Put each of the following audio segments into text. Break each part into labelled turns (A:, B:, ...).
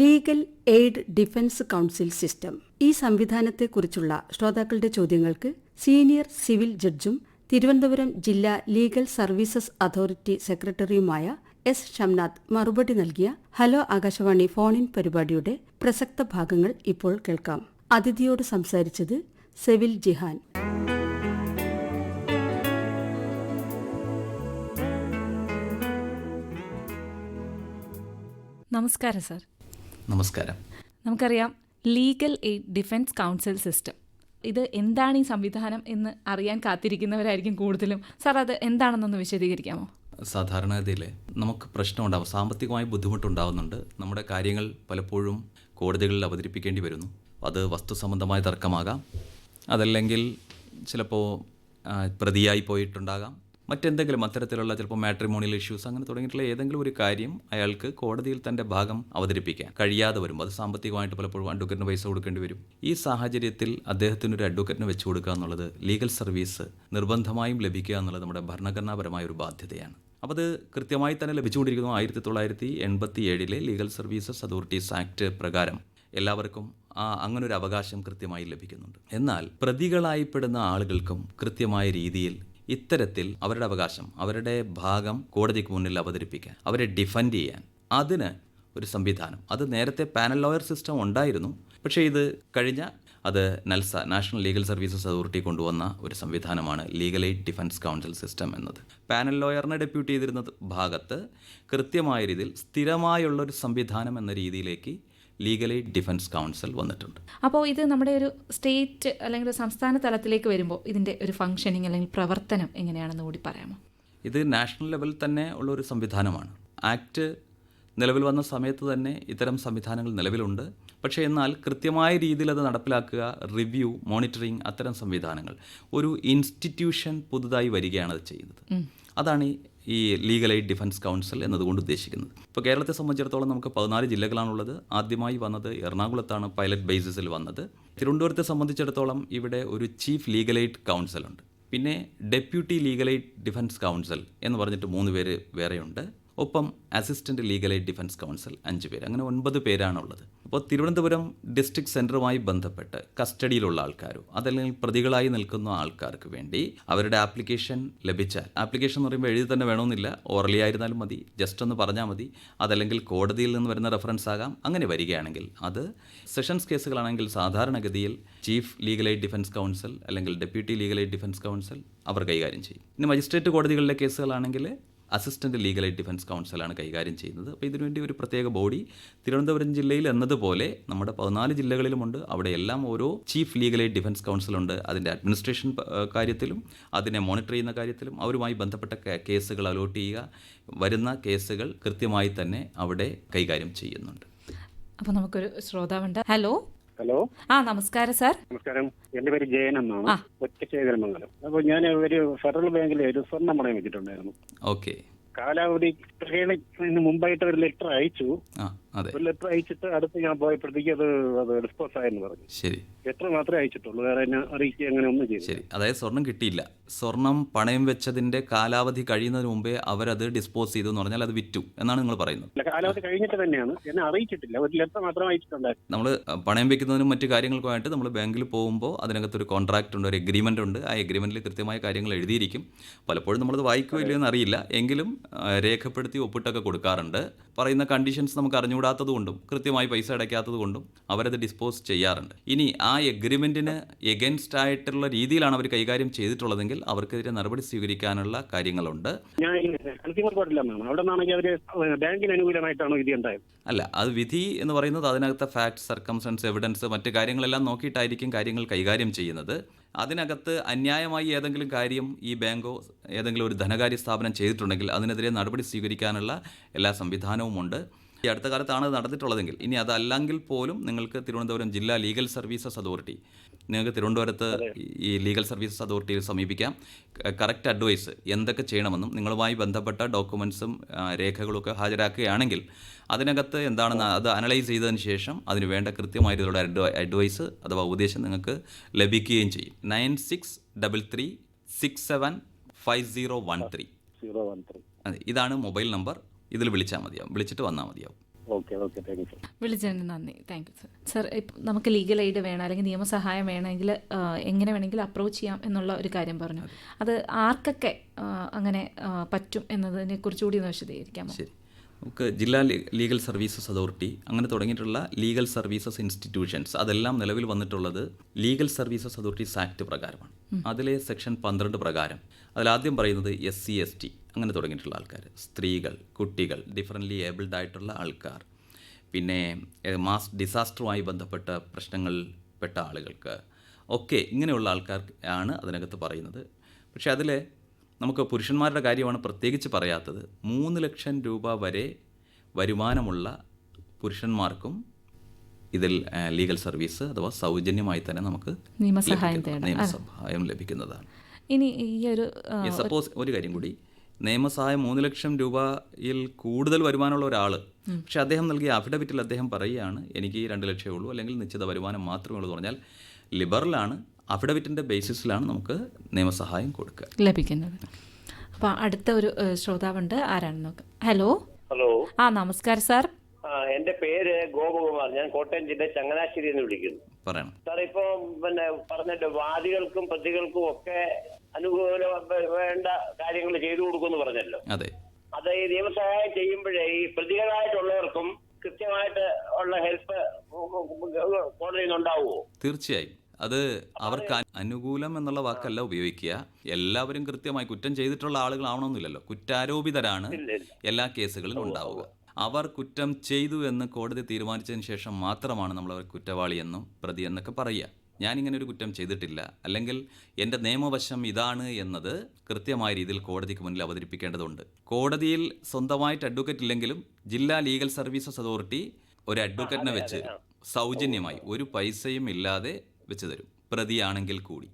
A: Legal aid defence counsel system. ഈ സംവിധാനത്തെക്കുറിച്ചുള്ള ശ്രോതാക്കളുടെ ചോദ്യങ്ങൾക്ക് സീനിയർ സിവിൽ ജഡ്ജും തിരുവനന്തപുരം ജില്ലാ ലീഗൽ സർവീസസ് അതോറിറ്റി സെക്രട്ടറിയുമായ എസ് ഷംനാഥ് മറുപടി നൽകിയ ഹലോ ആകാശവാണി ഫോൺ ഇൻ പരിപാടിയുടെ പ്രസക്ത ഭാഗങ്ങൾ ഇപ്പോൾ കേൾക്കാം. അതിഥിയോട് സംസാരിച്ചത് സെവിൽ ജിഹാൻ.
B: നമസ്കാരം സർ.
C: നമസ്കാരം.
B: നമുക്കറിയാം legal aid defence counsel system ഇത് എന്താണ് ഈ സംവിധാനം എന്ന് അറിയാൻ കാത്തിരിക്കുന്നവരായിരിക്കും കൂടുതലും. സാർ അത് എന്താണെന്നൊന്ന് വിശദീകരിക്കാമോ?
C: സാധാരണഗതിയിൽ നമുക്ക് പ്രശ്നമുണ്ടാവും സാമ്പത്തികമായി ബുദ്ധിമുട്ടുണ്ടാവുന്നുണ്ട്. നമ്മുടെ കാര്യങ്ങൾ പലപ്പോഴും കോടതികളിൽ അവതരിപ്പിക്കേണ്ടി വരുന്നു. അത് വസ്തു സംബന്ധമായ തർക്കമാകാം. അതല്ലെങ്കിൽ ചിലപ്പോൾ പ്രതിയായി പോയിട്ടുണ്ടാകാം. മറ്റെന്തെങ്കിലും അത്തരത്തിലുള്ള ചിലപ്പോൾ മാട്രിമോണിയൽ ഇഷ്യൂസ് അങ്ങനെ തുടങ്ങിയിട്ടുള്ള ഏതെങ്കിലും ഒരു കാര്യം അയാൾക്ക് കോടതിയിൽ തന്റെ ഭാഗം അവതരിപ്പിക്കാൻ കഴിയാതെ വരും അത് സാമ്പത്തികമായിട്ട് പലപ്പോഴും അഡ്വക്കറ്റിന് പൈസ കൊടുക്കേണ്ടി വരും. ഈ സാഹചര്യത്തിൽ അദ്ദേഹത്തിന് ഒരു അഡ്വക്കറ്റിന് വെച്ചു കൊടുക്കുക എന്നുള്ളത് ലീഗൽ സർവീസ് നിർബന്ധമായും ലഭിക്കുക എന്നുള്ളത് നമ്മുടെ ഭരണഘടനാപരമായ ഒരു ബാധ്യതയാണ്. അപ്പോൾ അത് കൃത്യമായി തന്നെ ലഭിച്ചുകൊണ്ടിരിക്കുന്നു. ആയിരത്തി തൊള്ളായിരത്തി എൺപത്തി ഏഴിലെ ലീഗൽ സർവീസസ് അതോറിറ്റീസ് ആക്ട് പ്രകാരം എല്ലാവർക്കും ആ അങ്ങനൊരു അവകാശം കൃത്യമായി ലഭിക്കുന്നുണ്ട്. എന്നാൽ പ്രതികളായിപ്പെടുന്ന ആളുകൾക്കും കൃത്യമായ രീതിയിൽ ഇത്തരത്തിൽ അവരുടെ അവകാശം അവരുടെ ഭാഗം കോടതിക്ക് മുന്നിൽ അവതരിപ്പിക്കാൻ അവരെ ഡിഫൻഡ് ചെയ്യാൻ. അതിന് ഒരു സംവിധാനം. അത് നേരത്തെ പാനൽ ലോയർ സിസ്റ്റം ഉണ്ടായിരുന്നു. പക്ഷേ ഇത് കഴിഞ്ഞ അത് NALSA national legal services authority കൊണ്ടുവന്ന ഒരു സംവിധാനമാണ് legal aid defence counsel system എന്നത്. പാനൽ ലോയറിനെ ഡെപ്യൂട്ട് ചെയ്തിരുന്ന ഭാഗത്ത് കൃത്യമായ രീതിയിൽ സ്ഥിരമായുള്ള ഒരു സംവിധാനം എന്ന രീതിയിലേക്ക് ലീഗൽ എയ്ഡ് ഡിഫൻസ് കൗൺസിൽ വന്നിട്ടുണ്ട്.
B: അപ്പോൾ ഇത് നമ്മുടെ ഒരു സ്റ്റേറ്റ് അല്ലെങ്കിൽ സംസ്ഥാന തലത്തിലേക്ക് വരുമ്പോൾ ഇതിന്റെ ഒരു ഫംഗ്ഷനിങ് അല്ലെങ്കിൽ പ്രവർത്തനം എങ്ങനെയാണെന്ന് കൂടി പറയാമോ?
C: ഇത് നാഷണൽ ലെവലിൽ തന്നെ ഉള്ള ഒരു സംവിധാനമാണ്. ആക്ട് നിലവിൽ വന്ന സമയത്ത് തന്നെ ഇത്തരം സംവിധാനങ്ങൾ നിലവിലുണ്ട്. പക്ഷേ എന്നാൽ കൃത്യമായ രീതിയിൽ അത് നടപ്പിലാക്കുക റിവ്യൂ മോണിറ്ററിങ് അത്തരം സംവിധാനങ്ങൾ ഒരു ഇൻസ്റ്റിറ്റ്യൂഷൻ പുതുതായി വരികയാണ് അത് ചെയ്യുന്നത്. അതാണ് ഈ- ലീഗൽ എയ്ഡ് ഡിഫൻസ് കൗൺസിൽ എന്നതുകൊണ്ട് ഉദ്ദേശിക്കുന്നത്. ഇപ്പോൾ കേരളത്തെ സംബന്ധിച്ചിടത്തോളം നമുക്ക് പതിനാല് ജില്ലകളാണുള്ളത്. ആദ്യമായി വന്നത് എറണാകുളത്താണ് പൈലറ്റ് ബേസിസിൽ വന്നത്. തിരുവനന്തപുരത്തെ സംബന്ധിച്ചിടത്തോളം ഇവിടെ ഒരു ചീഫ് ലീഗൽ എയ്ഡ് കൗൺസിലുണ്ട്. പിന്നെ deputy legal aid defence counsel എന്ന് പറഞ്ഞിട്ട് മൂന്ന് പേര് വേറെയുണ്ട്. ഒപ്പം assistant legal aid defence counsel അഞ്ച് പേര്. അങ്ങനെ ഒൻപത് പേരാണുള്ളത്. അപ്പോൾ തിരുവനന്തപുരം ഡിസ്ട്രിക്ട് സെന്ററുമായി ബന്ധപ്പെട്ട് കസ്റ്റഡിയിലുള്ള ആൾക്കാരോ അതല്ലെങ്കിൽ പ്രതികളായി നിൽക്കുന്ന ആൾക്കാർക്ക് വേണ്ടി അവരുടെ ആപ്ലിക്കേഷൻ ലഭിച്ചാൽ ആപ്ലിക്കേഷൻ എന്ന് പറയുമ്പോൾ എഴുതി തന്നെ വേണമെന്നില്ല ഓറലി ആയിരുന്നാലും മതി ജസ്റ്റ് ഒന്ന് പറഞ്ഞാൽ മതി അതല്ലെങ്കിൽ കോടതിയിൽ നിന്ന് വരുന്ന റെഫറൻസ് ആകാം അങ്ങനെ വരികയാണെങ്കിൽ അത് സെഷൻസ് കേസുകളാണെങ്കിൽ സാധാരണഗതിയിൽ chief legal aid defence counsel അല്ലെങ്കിൽ deputy legal aid defence counsel അവർ കൈകാര്യം ചെയ്യും. ഇനി മജിസ്ട്രേറ്റ് കോടതികളിലെ കേസുകളാണെങ്കിൽ അസിസ്റ്റന്റ് ലീഗൽ എയ്ഡ് ഡിഫൻസ് കൗൺസിലാണ് കൈകാര്യം ചെയ്യുന്നത്. അപ്പോൾ ഇതിനുവേണ്ടി ഒരു പ്രത്യേക ബോഡി തിരുവനന്തപുരം ജില്ലയിൽ എന്നതുപോലെ നമ്മുടെ പതിനാല് ജില്ലകളിലുമുണ്ട് അവിടെ എല്ലാം ഓരോ ചീഫ് ലീഗൽ എയ്ഡ് ഡിഫൻസ് കൗൺസിലുണ്ട് അതിന്റെ അഡ്മിനിസ്ട്രേഷൻ കാര്യത്തിലും അതിനെ മോണിറ്റർ ചെയ്യുന്ന കാര്യത്തിലും അവരുമായി ബന്ധപ്പെട്ട കേസുകൾ അലോട്ട് ചെയ്യുക വരുന്ന കേസുകൾ കൃത്യമായി തന്നെ അവിടെ കൈകാര്യം ചെയ്യുന്നുണ്ട്.
B: അപ്പോൾ നമുക്കൊരു ശ്രോതാവുണ്ട്. ഹലോ?
D: ഹലോ.
B: ആ നമസ്കാരം സാർ.
D: നമസ്കാരം. എന്റെ പേര് ജയൻ എന്നാണ്.
B: ആ.
D: ഒറ്റശേഖരമംഗലം അപ്പോൾ ഞാൻ ഒരു ഫെഡറൽ ബാങ്കിൽ ഒരു സ്വർണം പണയം വെച്ചിട്ടുണ്ടായിരുന്നു.
C: ഓക്കെ.
D: കാലാവധി പ്രകടനത്തിന് മുമ്പായിട്ട് ഒരു ലെറ്റർ അയച്ചു. ഒരു ലെറ്റർ അയച്ചിട്ട് അടുത്ത് ഞാൻ പോയപ്പോഴത്തേക്ക് അത് അത് ഡിസ്പോസ് ആയെന്ന് പറഞ്ഞു.
C: ശരി.
D: ലെറ്റർ മാത്രമേ അയച്ചിട്ടുള്ളൂ? വേറെ എന്നെ അറിയിക്കുക അങ്ങനെ ഒന്നും ചെയ്തു
C: ശരി. അതായത് സ്വർണം കിട്ടിയില്ല. സ്വർണം പണയം വെച്ചതിന്റെ കാലാവധി കഴിയുന്നതിന് മുമ്പേ അവരത് ഡിസ്പോസ് ചെയ്തു എന്ന് പറഞ്ഞാൽ അത് വിറ്റു എന്നാണ് നിങ്ങൾ പറയുന്നത്.
D: അല്ല കാലാവധി കഴിഞ്ഞിട്ട് തന്നെയാണ്. എന്നെ അറിയിച്ചിട്ടില്ല. ഒരു ലെറ്റർ മാത്രം അയച്ചിട്ടുണ്ടായിരുന്നു?
C: നമ്മൾ പണയം വെക്കുന്നതിനും മറ്റു കാര്യങ്ങൾക്കുമായിട്ട് നമ്മൾ ബാങ്കിൽ പോകുമ്പോൾ അതിനകത്തൊരു കോൺട്രാക്റ്റ് ഉണ്ട് ഒരു എഗ്രിമെന്റ് ഉണ്ട്. ആ എഗ്രിമെന്റിൽ കൃത്യമായ കാര്യങ്ങൾ എഴുതിയിരിക്കും. പലപ്പോഴും നമ്മളത് വായിക്കുകയോ ഇല്ലയോ എന്നറിയില്ല എങ്കിലും ആ, രേഖപ്പെടുത്തി ഒപ്പിട്ടൊക്കെ കൊടുക്കാറുണ്ട്. പറയുന്ന കണ്ടീഷൻസ് നമുക്ക് അറിഞ്ഞുകൂടാത്തത് കൊണ്ടും കൃത്യമായി പൈസ അടയ്ക്കാത്തത് കൊണ്ടും അവരത് ഡിസ്പോസ് ചെയ്യാറുണ്ട്. ഇനി ആ എഗ്രിമെന്റിന് എഗൻസ്റ്റ് ആയിട്ടുള്ള രീതിയിലാണ് അവർ കൈകാര്യം ചെയ്തിട്ടുള്ളതെങ്കിൽ അവർക്കെതിരെ നടപടി സ്വീകരിക്കാനുള്ള കാര്യങ്ങളുണ്ട്. അല്ല അത് വിധി എന്ന് പറയുന്നത് അതിനകത്തെ ഫാക്ട് സർക്കംസ്റ്റൻസ് എവിഡൻസ് മറ്റു കാര്യങ്ങളെല്ലാം നോക്കിയിട്ടായിരിക്കും കാര്യങ്ങൾ കൈകാര്യം ചെയ്യുന്നത്. അതിനകത്ത് അന്യായമായി ഏതെങ്കിലും കാര്യം ഈ ബാങ്കോ ഏതെങ്കിലും ഒരു ധനകാര്യ സ്ഥാപനം ചെയ്തിട്ടുണ്ടെങ്കിൽ അതിനെതിരെ നടപടി സ്വീകരിക്കാനുള്ള എല്ലാ സംവിധാനവുമുണ്ട്. ഈ അടുത്ത കാലത്താണ് നടന്നിട്ടുള്ളതെങ്കിൽ. ഇനി അതല്ലെങ്കിൽ പോലും നിങ്ങൾക്ക് തിരുവനന്തപുരം ജില്ലാ ലീഗൽ സർവീസസ് അതോറിറ്റി നിങ്ങൾക്ക് തിരുവനന്തപുരത്ത് ഈ ലീഗൽ സർവീസസ് അതോറിറ്റിയിൽ സമീപിക്കാം. കറക്റ്റ് അഡ്വൈസ് എന്തൊക്കെ ചെയ്യണമെന്നും നിങ്ങളുമായി ബന്ധപ്പെട്ട ഡോക്യുമെൻസും രേഖകളൊക്കെ ഹാജരാക്കുകയാണെങ്കിൽ അതിനകത്ത് എന്താണെന്ന് അത് അനലൈസ് ചെയ്തതിന് ശേഷം അതിന് വേണ്ട കൃത്യമായ രീതിയിലുള്ള അഡ്വൈസ് അഥവാ ഉപദേശം നിങ്ങൾക്ക് ലഭിക്കുകയും ചെയ്യും. Nine six double three six seven five zero one three.
D: Zero one three.
C: അതെ ഇതാണ് മൊബൈൽ നമ്പർ. ഇതിൽ വിളിച്ചാൽ മതിയാവും. വിളിച്ചിട്ട് വന്നാൽ മതിയാവും.
B: വിളിച്ചതിന് നന്ദി. Thank you sir. സർ ഇപ്പം നമുക്ക് ലീഗൽ എയ്ഡ് വേണം അല്ലെങ്കിൽ നിയമസഹായം വേണമെങ്കിൽ എങ്ങനെ വേണമെങ്കിൽ അപ്രോച്ച് ചെയ്യാം എന്നുള്ള ഒരു കാര്യം പറഞ്ഞു. അത് ആർക്കൊക്കെ അങ്ങനെ പറ്റും എന്നതിനെ കുറിച്ചുകൂടി ഒന്ന് വിശദീകരിക്കാമോ?
C: ശരി. നമുക്ക് ജില്ലാ ലീഗൽ സർവീസസ് അതോറിറ്റി അങ്ങനെ തുടങ്ങിയിട്ടുള്ള ലീഗൽ സർവീസസ് ഇൻസ്റ്റിറ്റ്യൂഷൻസ് അതെല്ലാം നിലവിൽ വന്നിട്ടുള്ളത് ലീഗൽ സർവീസസ് അതോറിറ്റീസ് ആക്ട് പ്രകാരമാണ്. അതിലെ സെക്ഷൻ പന്ത്രണ്ട് പ്രകാരം. അതിലാദ്യം പറയുന്നത് എസ് സി എസ് ടി അങ്ങനെ തുടങ്ങിയിട്ടുള്ള ആൾക്കാർ സ്ത്രീകൾ കുട്ടികൾ ഡിഫറന്റ്ലി ഏബിൾഡ് ആയിട്ടുള്ള ആൾക്കാർ. പിന്നെ മാസ് ഡിസാസ്റ്ററുമായി ബന്ധപ്പെട്ട പ്രശ്നങ്ങളിൽ പെട്ട ആളുകൾക്ക് ഒക്കെ ഇങ്ങനെയുള്ള ആൾക്കാർ ആണ് അതിനകത്ത് പറയുന്നത്. പക്ഷേ അതിൽ നമുക്ക് പുരുഷന്മാരുടെ കാര്യമാണ് പ്രത്യേകിച്ച് പറയാത്തത്. മൂന്ന് ലക്ഷം രൂപ വരെ വരുമാനമുള്ള പുരുഷന്മാർക്കും ഇതിൽ ലീഗൽ സർവീസ് അഥവാ സൗജന്യമായി തന്നെ നമുക്ക്.
B: നിയമസഹായം
C: ലഭിക്കുന്നതാണ്.
B: ഇനി ഈ ഒരു
C: സപ്പോസ് ഒരു കാര്യം കൂടി. നിയമസഹായം മൂന്ന് ലക്ഷം രൂപയിൽ കൂടുതൽ വരുമാനമുള്ള ഒരാൾ പക്ഷെ അദ്ദേഹം നൽകിയ അഫിഡവിറ്റിൽ അദ്ദേഹം പറയുകയാണ് എനിക്ക് ഈ രണ്ട് ലക്ഷമേ ഉള്ളൂ. അല്ലെങ്കിൽ നിശ്ചിത വരുമാനം മാത്രമേ ഉള്ളൂ എന്ന് പറഞ്ഞാൽ ലിബറലാണ് അഫിഡവിറ്റിന്റെ ബേസിസിലാണ് നമുക്ക് നിയമസഹായം കൊടുക്കുക.
B: ലഭിക്കുന്നത്. അപ്പോൾ അടുത്ത ഒരു ശ്രോതാവുണ്ട്. ആരാണെന്ന് നോക്കാം. ഹലോ?
E: ഹലോ.
B: ആ നമസ്കാരം സാർ.
E: എന്റെ പേര് ഗോപകുമാർ. ഞാൻ കോട്ടയം ജില്ല ചങ്ങനാശ്ശേരി എന്ന് വിളിക്കുന്നു.
C: പറയണം.
E: സാർ ഇപ്പൊ പിന്നെ പറഞ്ഞിട്ട് വാദികൾക്കും പ്രതികൾക്കും ഒക്കെ അനുകൂല വേണ്ട കാര്യങ്ങൾ ചെയ്തു കൊടുക്കുമെന്ന് പറഞ്ഞല്ലോ.
C: അതെ.
E: അത് ഈ നിയമസഹായം ചെയ്യുമ്പോഴേ ഈ പ്രതികളായിട്ടുള്ളവർക്കും കൃത്യമായിട്ട് ഉള്ള ഹെൽപ്പ് കോടതിയിൽ നിന്നുണ്ടാവുമോ
C: തീർച്ചയായും. അത് അവർക്ക് അനുകൂലം എന്നുള്ള വാക്കല്ല ഉപയോഗിക്കുക. എല്ലാവരും കൃത്യമായി കുറ്റം ചെയ്തിട്ടുള്ള ആളുകളാവണമെന്നില്ലല്ലോ. കുറ്റാരോപിതരാണ് എല്ലാ കേസുകളിലും ഉണ്ടാവുക. അവർ കുറ്റം ചെയ്തു എന്ന് കോടതി തീരുമാനിച്ചതിന് ശേഷം മാത്രമാണ് നമ്മൾ അവർ കുറ്റവാളി എന്നും പ്രതി എന്നൊക്കെ പറയുക. ഞാനിങ്ങനെ ഒരു കുറ്റം ചെയ്തിട്ടില്ല. അല്ലെങ്കിൽ എന്റെ നിയമവശം ഇതാണ് എന്നത് കൃത്യമായ രീതിയിൽ കോടതിക്ക് മുന്നിൽ അവതരിപ്പിക്കേണ്ടതുണ്ട്. കോടതിയിൽ സ്വന്തമായിട്ട് അഡ്വക്കേറ്റ് ഇല്ലെങ്കിലും ജില്ലാ ലീഗൽ സർവീസസ് അതോറിറ്റി ഒരു അഡ്വക്കേറ്റിനെ വെച്ച് സൗജന്യമായി ഒരു പൈസയും ഇല്ലാതെ വെച്ച് തരും പ്രതിയാണെങ്കിൽ കൂടി.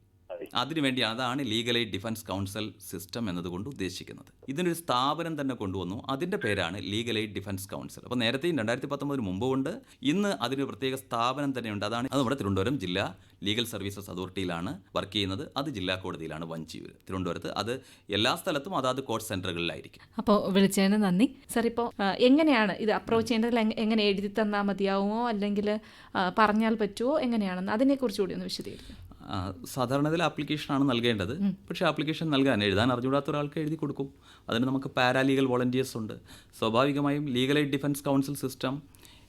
C: അതിനുവേണ്ടിയാണ് അതാണ് legal aid defence counsel system എന്നതുകൊണ്ട് ഉദ്ദേശിക്കുന്നത്. ഇതിനൊരു സ്ഥാപനം തന്നെ കൊണ്ടുവന്നു. അതിന്റെ പേരാണ് ലീഗൽ എയ്ഡ് ഡിഫൻസ് കൗൺസിൽ അപ്പോൾ നേരത്തെ രണ്ടായിരത്തി പത്തൊമ്പതിന് മുമ്പുണ്ട് ഇന്ന് അതിന് പ്രത്യേക സ്ഥാപനം തന്നെയുണ്ട്. അതാണ് അത് നമ്മുടെ തിരുവനന്തപുരം ജില്ലാ ലീഗൽ സർവീസസ് അതോറിറ്റിയിലാണ് വർക്ക് ചെയ്യുന്നത്. അത് ജില്ലാ കോടതിയിലാണ് വഞ്ചിയൂർ തിരുവനന്തപുരത്ത് അത് എല്ലാ സ്ഥലത്തും അതാത് കോർട്ട് സെന്ററുകളിലായിരിക്കും
B: അപ്പോൾ വിളിച്ചതിന് നന്ദി. സർ ഇപ്പോൾ എങ്ങനെയാണ് ഇത് അപ്രോച്ച് ചെയ്യേണ്ടത് എങ്ങനെ എഴുതി തന്നാൽ മതിയാവുമോ? അല്ലെങ്കിൽ പറഞ്ഞാൽ പറ്റുമോ എങ്ങനെയാണെന്ന് അതിനെക്കുറിച്ച് കൂടി ഒന്ന് വിശദീകരിക്കും.
C: ആ, സാധാരണ ഇതിൽ ആപ്ലിക്കേഷനാണ് നൽകേണ്ടത്. പക്ഷേ ആപ്ലിക്കേഷൻ നൽകാൻ എഴുതാൻ അറിഞ്ഞുകൂടാത്ത ഒരാൾക്ക് എഴുതി കൊടുക്കും. അതിന് നമുക്ക് പാരാലീഗൽ വോളണ്ടിയേഴ്സ് ഉണ്ട്. സ്വാഭാവികമായും legal aid defence counsel system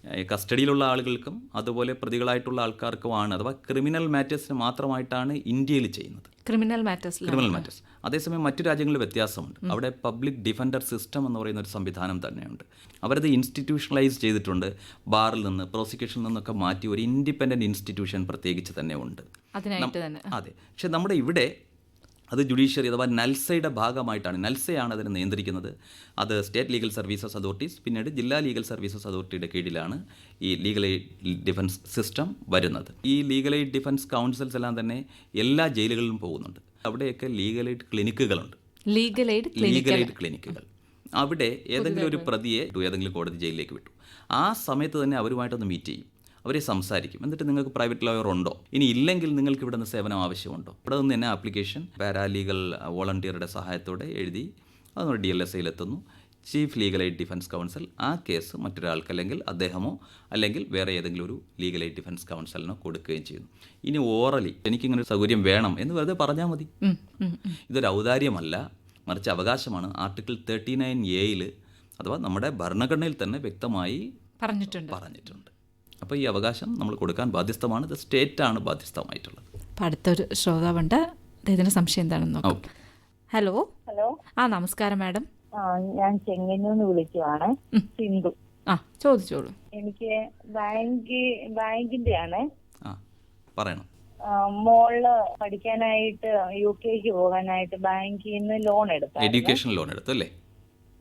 C: കസ്റ്റഡിയിലുള്ള ആളുകൾക്കും അതുപോലെ പ്രതികളായിട്ടുള്ള ആൾക്കാർക്കുമാണ് അഥവാ ക്രിമിനൽ മാറ്റേഴ്സിന് മാത്രമായിട്ടാണ് ഇന്ത്യയിൽ ചെയ്യുന്നത്.
B: Criminal matters
C: criminal matters. അതേസമയം മറ്റു രാജ്യങ്ങളിൽ വ്യത്യാസമുണ്ട്. അവിടെ പബ്ലിക് ഡിഫൻഡർ സിസ്റ്റം എന്ന് പറയുന്ന ഒരു സംവിധാനം തന്നെയുണ്ട്. അവരത് ഇൻസ്റ്റിറ്റ്യൂഷണലൈസ് ചെയ്തിട്ടുണ്ട്. ബാറിൽ നിന്ന് പ്രോസിക്യൂഷനിൽ നിന്നൊക്കെ മാറ്റി ഒരു ഇൻഡിപെൻഡന്റ് ഇൻസ്റ്റിറ്റ്യൂഷൻ പ്രത്യേകിച്ച് തന്നെ ഉണ്ട്. അതെ. പക്ഷേ നമ്മുടെ ഇവിടെ അത് ജുഡീഷ്യറി അഥവാ നൽസയുടെ ഭാഗമായിട്ടാണ്. നൽസയാണ് അതിനെ നിയന്ത്രിക്കുന്നത്. അത് സ്റ്റേറ്റ് ലീഗൽ സർവീസസ് അതോറിറ്റീസ് പിന്നീട് ജില്ലാ ലീഗൽ സർവീസസ് അതോറിറ്റിയുടെ കീഴിലാണ് ഈ ലീഗൽ എയ്ഡ് ഡിഫൻസ് സിസ്റ്റം വരുന്നത്. ഈ ലീഗൽ എയ്ഡ് ഡിഫൻസ് കൗൺസിൽസ് എല്ലാം തന്നെ എല്ലാ ജയിലുകളിലും പോകുന്നുണ്ട്. അവിടെയൊക്കെ ലീഗൽ എയ്ഡ് ക്ലിനിക്കുകളുണ്ട്
B: ലീഗൽ എയ്ഡ്
C: ലീഗൽ എയ്ഡ് ക്ലിനിക്കുകൾ അവിടെ ഏതെങ്കിലും ഒരു പ്രതിയെ ഏതെങ്കിലും കോടതി ജയിലിലേക്ക് വിട്ടു. ആ സമയത്ത് തന്നെ അവരുമായിട്ടൊന്ന് മീറ്റ് ചെയ്യും. അവരെ സംസാരിക്കും. എന്നിട്ട് നിങ്ങൾക്ക് പ്രൈവറ്റ് ലോയർ ഉണ്ടോ? ഇനി ഇല്ലെങ്കിൽ നിങ്ങൾക്ക് ഇവിടെ നിന്ന് സേവനം ആവശ്യമുണ്ടോ? ഇവിടെ നിന്ന് തന്നെ ആപ്ലിക്കേഷൻ പാരാലീഗൽ വോളണ്ടിയറുടെ സഹായത്തോടെ എഴുതി അത് D L S ഐയിലെത്തുന്നു chief legal aid defence counsel ആ കേസ് മറ്റൊരാൾക്ക് അല്ലെങ്കിൽ അദ്ദേഹമോ അല്ലെങ്കിൽ വേറെ ഏതെങ്കിലും ഒരു ലീഗൽ എയ്ഡ് ഡിഫൻസ് കൗൺസിലിനോ കൊടുക്കുകയും ചെയ്യുന്നു. ഇനി ഓറലി എനിക്കിങ്ങനെ ഒരു സൗകര്യം വേണം എന്ന് വെറുതെ പറഞ്ഞാൽ മതി. ഇതൊരു ഔദാര്യമല്ല. മറിച്ച് അവകാശമാണ്. ആർട്ടിക്കിൾ തേർട്ടി നയൻ എയിൽ അഥവാ നമ്മുടെ ഭരണഘടനയിൽ തന്നെ വ്യക്തമായി
B: പറഞ്ഞിട്ടുണ്ട്.
C: പറഞ്ഞിട്ടുണ്ട്. അപ്പോൾ ഈ അവകാശം നമ്മൾ കൊടുക്കാൻ ബാധ്യസ്ഥമാണ്. ഇത് സ്റ്റേറ്റാണ് ബാധ്യസ്ഥമായിട്ടുള്ളത്.
B: അപ്പം അടുത്തൊരു ശ്രോതാവുണ്ട്. അദ്ദേഹത്തിന്റെ സംശയം എന്താണെന്ന് നോക്കാം. ഹലോ.
F: ഹലോ.
B: ആ നമസ്കാരം മാഡം.
F: ഞാൻ ചെങ്ങന്നൂന്ന് വിളിക്കുവാണ്. സിന്ധു.
B: ആ ചോദിച്ചോളൂ.
F: എനിക്ക് ബാങ്ക് ബാങ്കിന്റെ ആണ്
C: ആ പറയണം.
F: മോൾ പഠിക്കാനായിട്ട് യു കെക്ക് പോകാനായിട്ട് ബാങ്കിൽ നിന്ന് ലോൺ എടുത്തു
C: എഡ്യൂക്കേഷൻ ലോൺ എടുത്തു അല്ലേ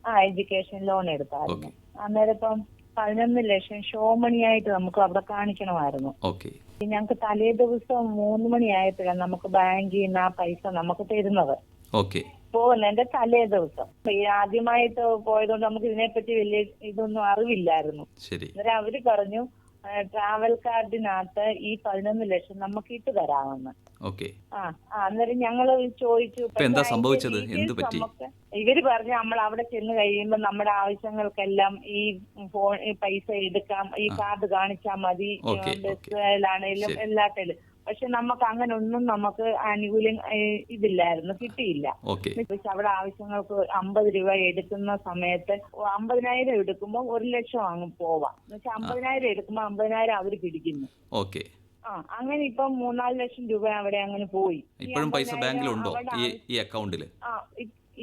F: ആ എഡ്യൂക്കേഷൻ ലോൺ എടുത്തായിരുന്നു.
C: ഓക്കെ.
F: അന്നേരം ഇപ്പം പതിനൊന്ന് ലക്ഷം ഷോമണിയായിട്ട് നമുക്ക് അവിടെ കാണിക്കണമായിരുന്നു.
C: ഓക്കെ.
F: ഞങ്ങൾക്ക് തലേ ദിവസം മൂന്ന് മണിയായപ്പോഴാണ് നമുക്ക് ബാങ്കിൽ നിന്ന് ആ പൈസ നമുക്ക് തരുന്നത്.
C: ഓക്കെ.
F: പോകുന്നതിന്റെ തലേ ദിവസം. ഈ ആദ്യമായിട്ട് പോയതുകൊണ്ട് നമുക്ക് ഇതിനെപ്പറ്റി വലിയ ഇതൊന്നും അറിവില്ലായിരുന്നു.
C: ശരി.
F: അന്നേരം അവർ പറഞ്ഞു ട്രാവൽ കാർഡിനകത്ത് ഈ പതിനൊന്ന് ലക്ഷം നമുക്ക് ഇട്ട് തരാമെന്ന്.
C: ഓക്കെ.
F: ആ അന്നേരം ഞങ്ങൾ ചോദിച്ചു
C: എന്താ സംഭവിച്ചത്? എന്ത് പറ്റി?
F: ഇവർ പറഞ്ഞു നമ്മൾ അവിടെ ചെന്ന് കഴിയുമ്പോൾ നമ്മുടെ ആവശ്യങ്ങൾക്കെല്ലാം ഈ ഫോൺ പൈസ എടുക്കാം ഈ കാർഡ് കാണിച്ചാൽ മതി ബസ്സിലാണേലും
C: എല്ലാ
F: എല്ലാത്തിലും. പക്ഷെ നമുക്ക് അങ്ങനെ ഒന്നും നമുക്ക് ആനുകൂല്യം ഇതില്ലായിരുന്നു കിട്ടിയില്ല. പക്ഷെ അവിടെ ആവശ്യങ്ങൾക്ക് അമ്പത് രൂപ എടുക്കുന്ന സമയത്ത് അമ്പതിനായിരം എടുക്കുമ്പോൾ ഒരു ലക്ഷം അങ്ങ് പോവാം. പക്ഷെ അമ്പതിനായിരം എടുക്കുമ്പോൾ അമ്പതിനായിരം അവർ പിടിക്കുന്നു.
C: ഓക്കെ.
F: ആ അങ്ങനെ ഇപ്പം മൂന്നാൽ ലക്ഷം രൂപ അവിടെ അങ്ങനെ പോയി.
C: ഇപ്പോഴും പൈസ ബാങ്കിലുണ്ടോ? ഈ അക്കൗണ്ടിൽ? അക്കൗണ്ടിൽ
F: ആ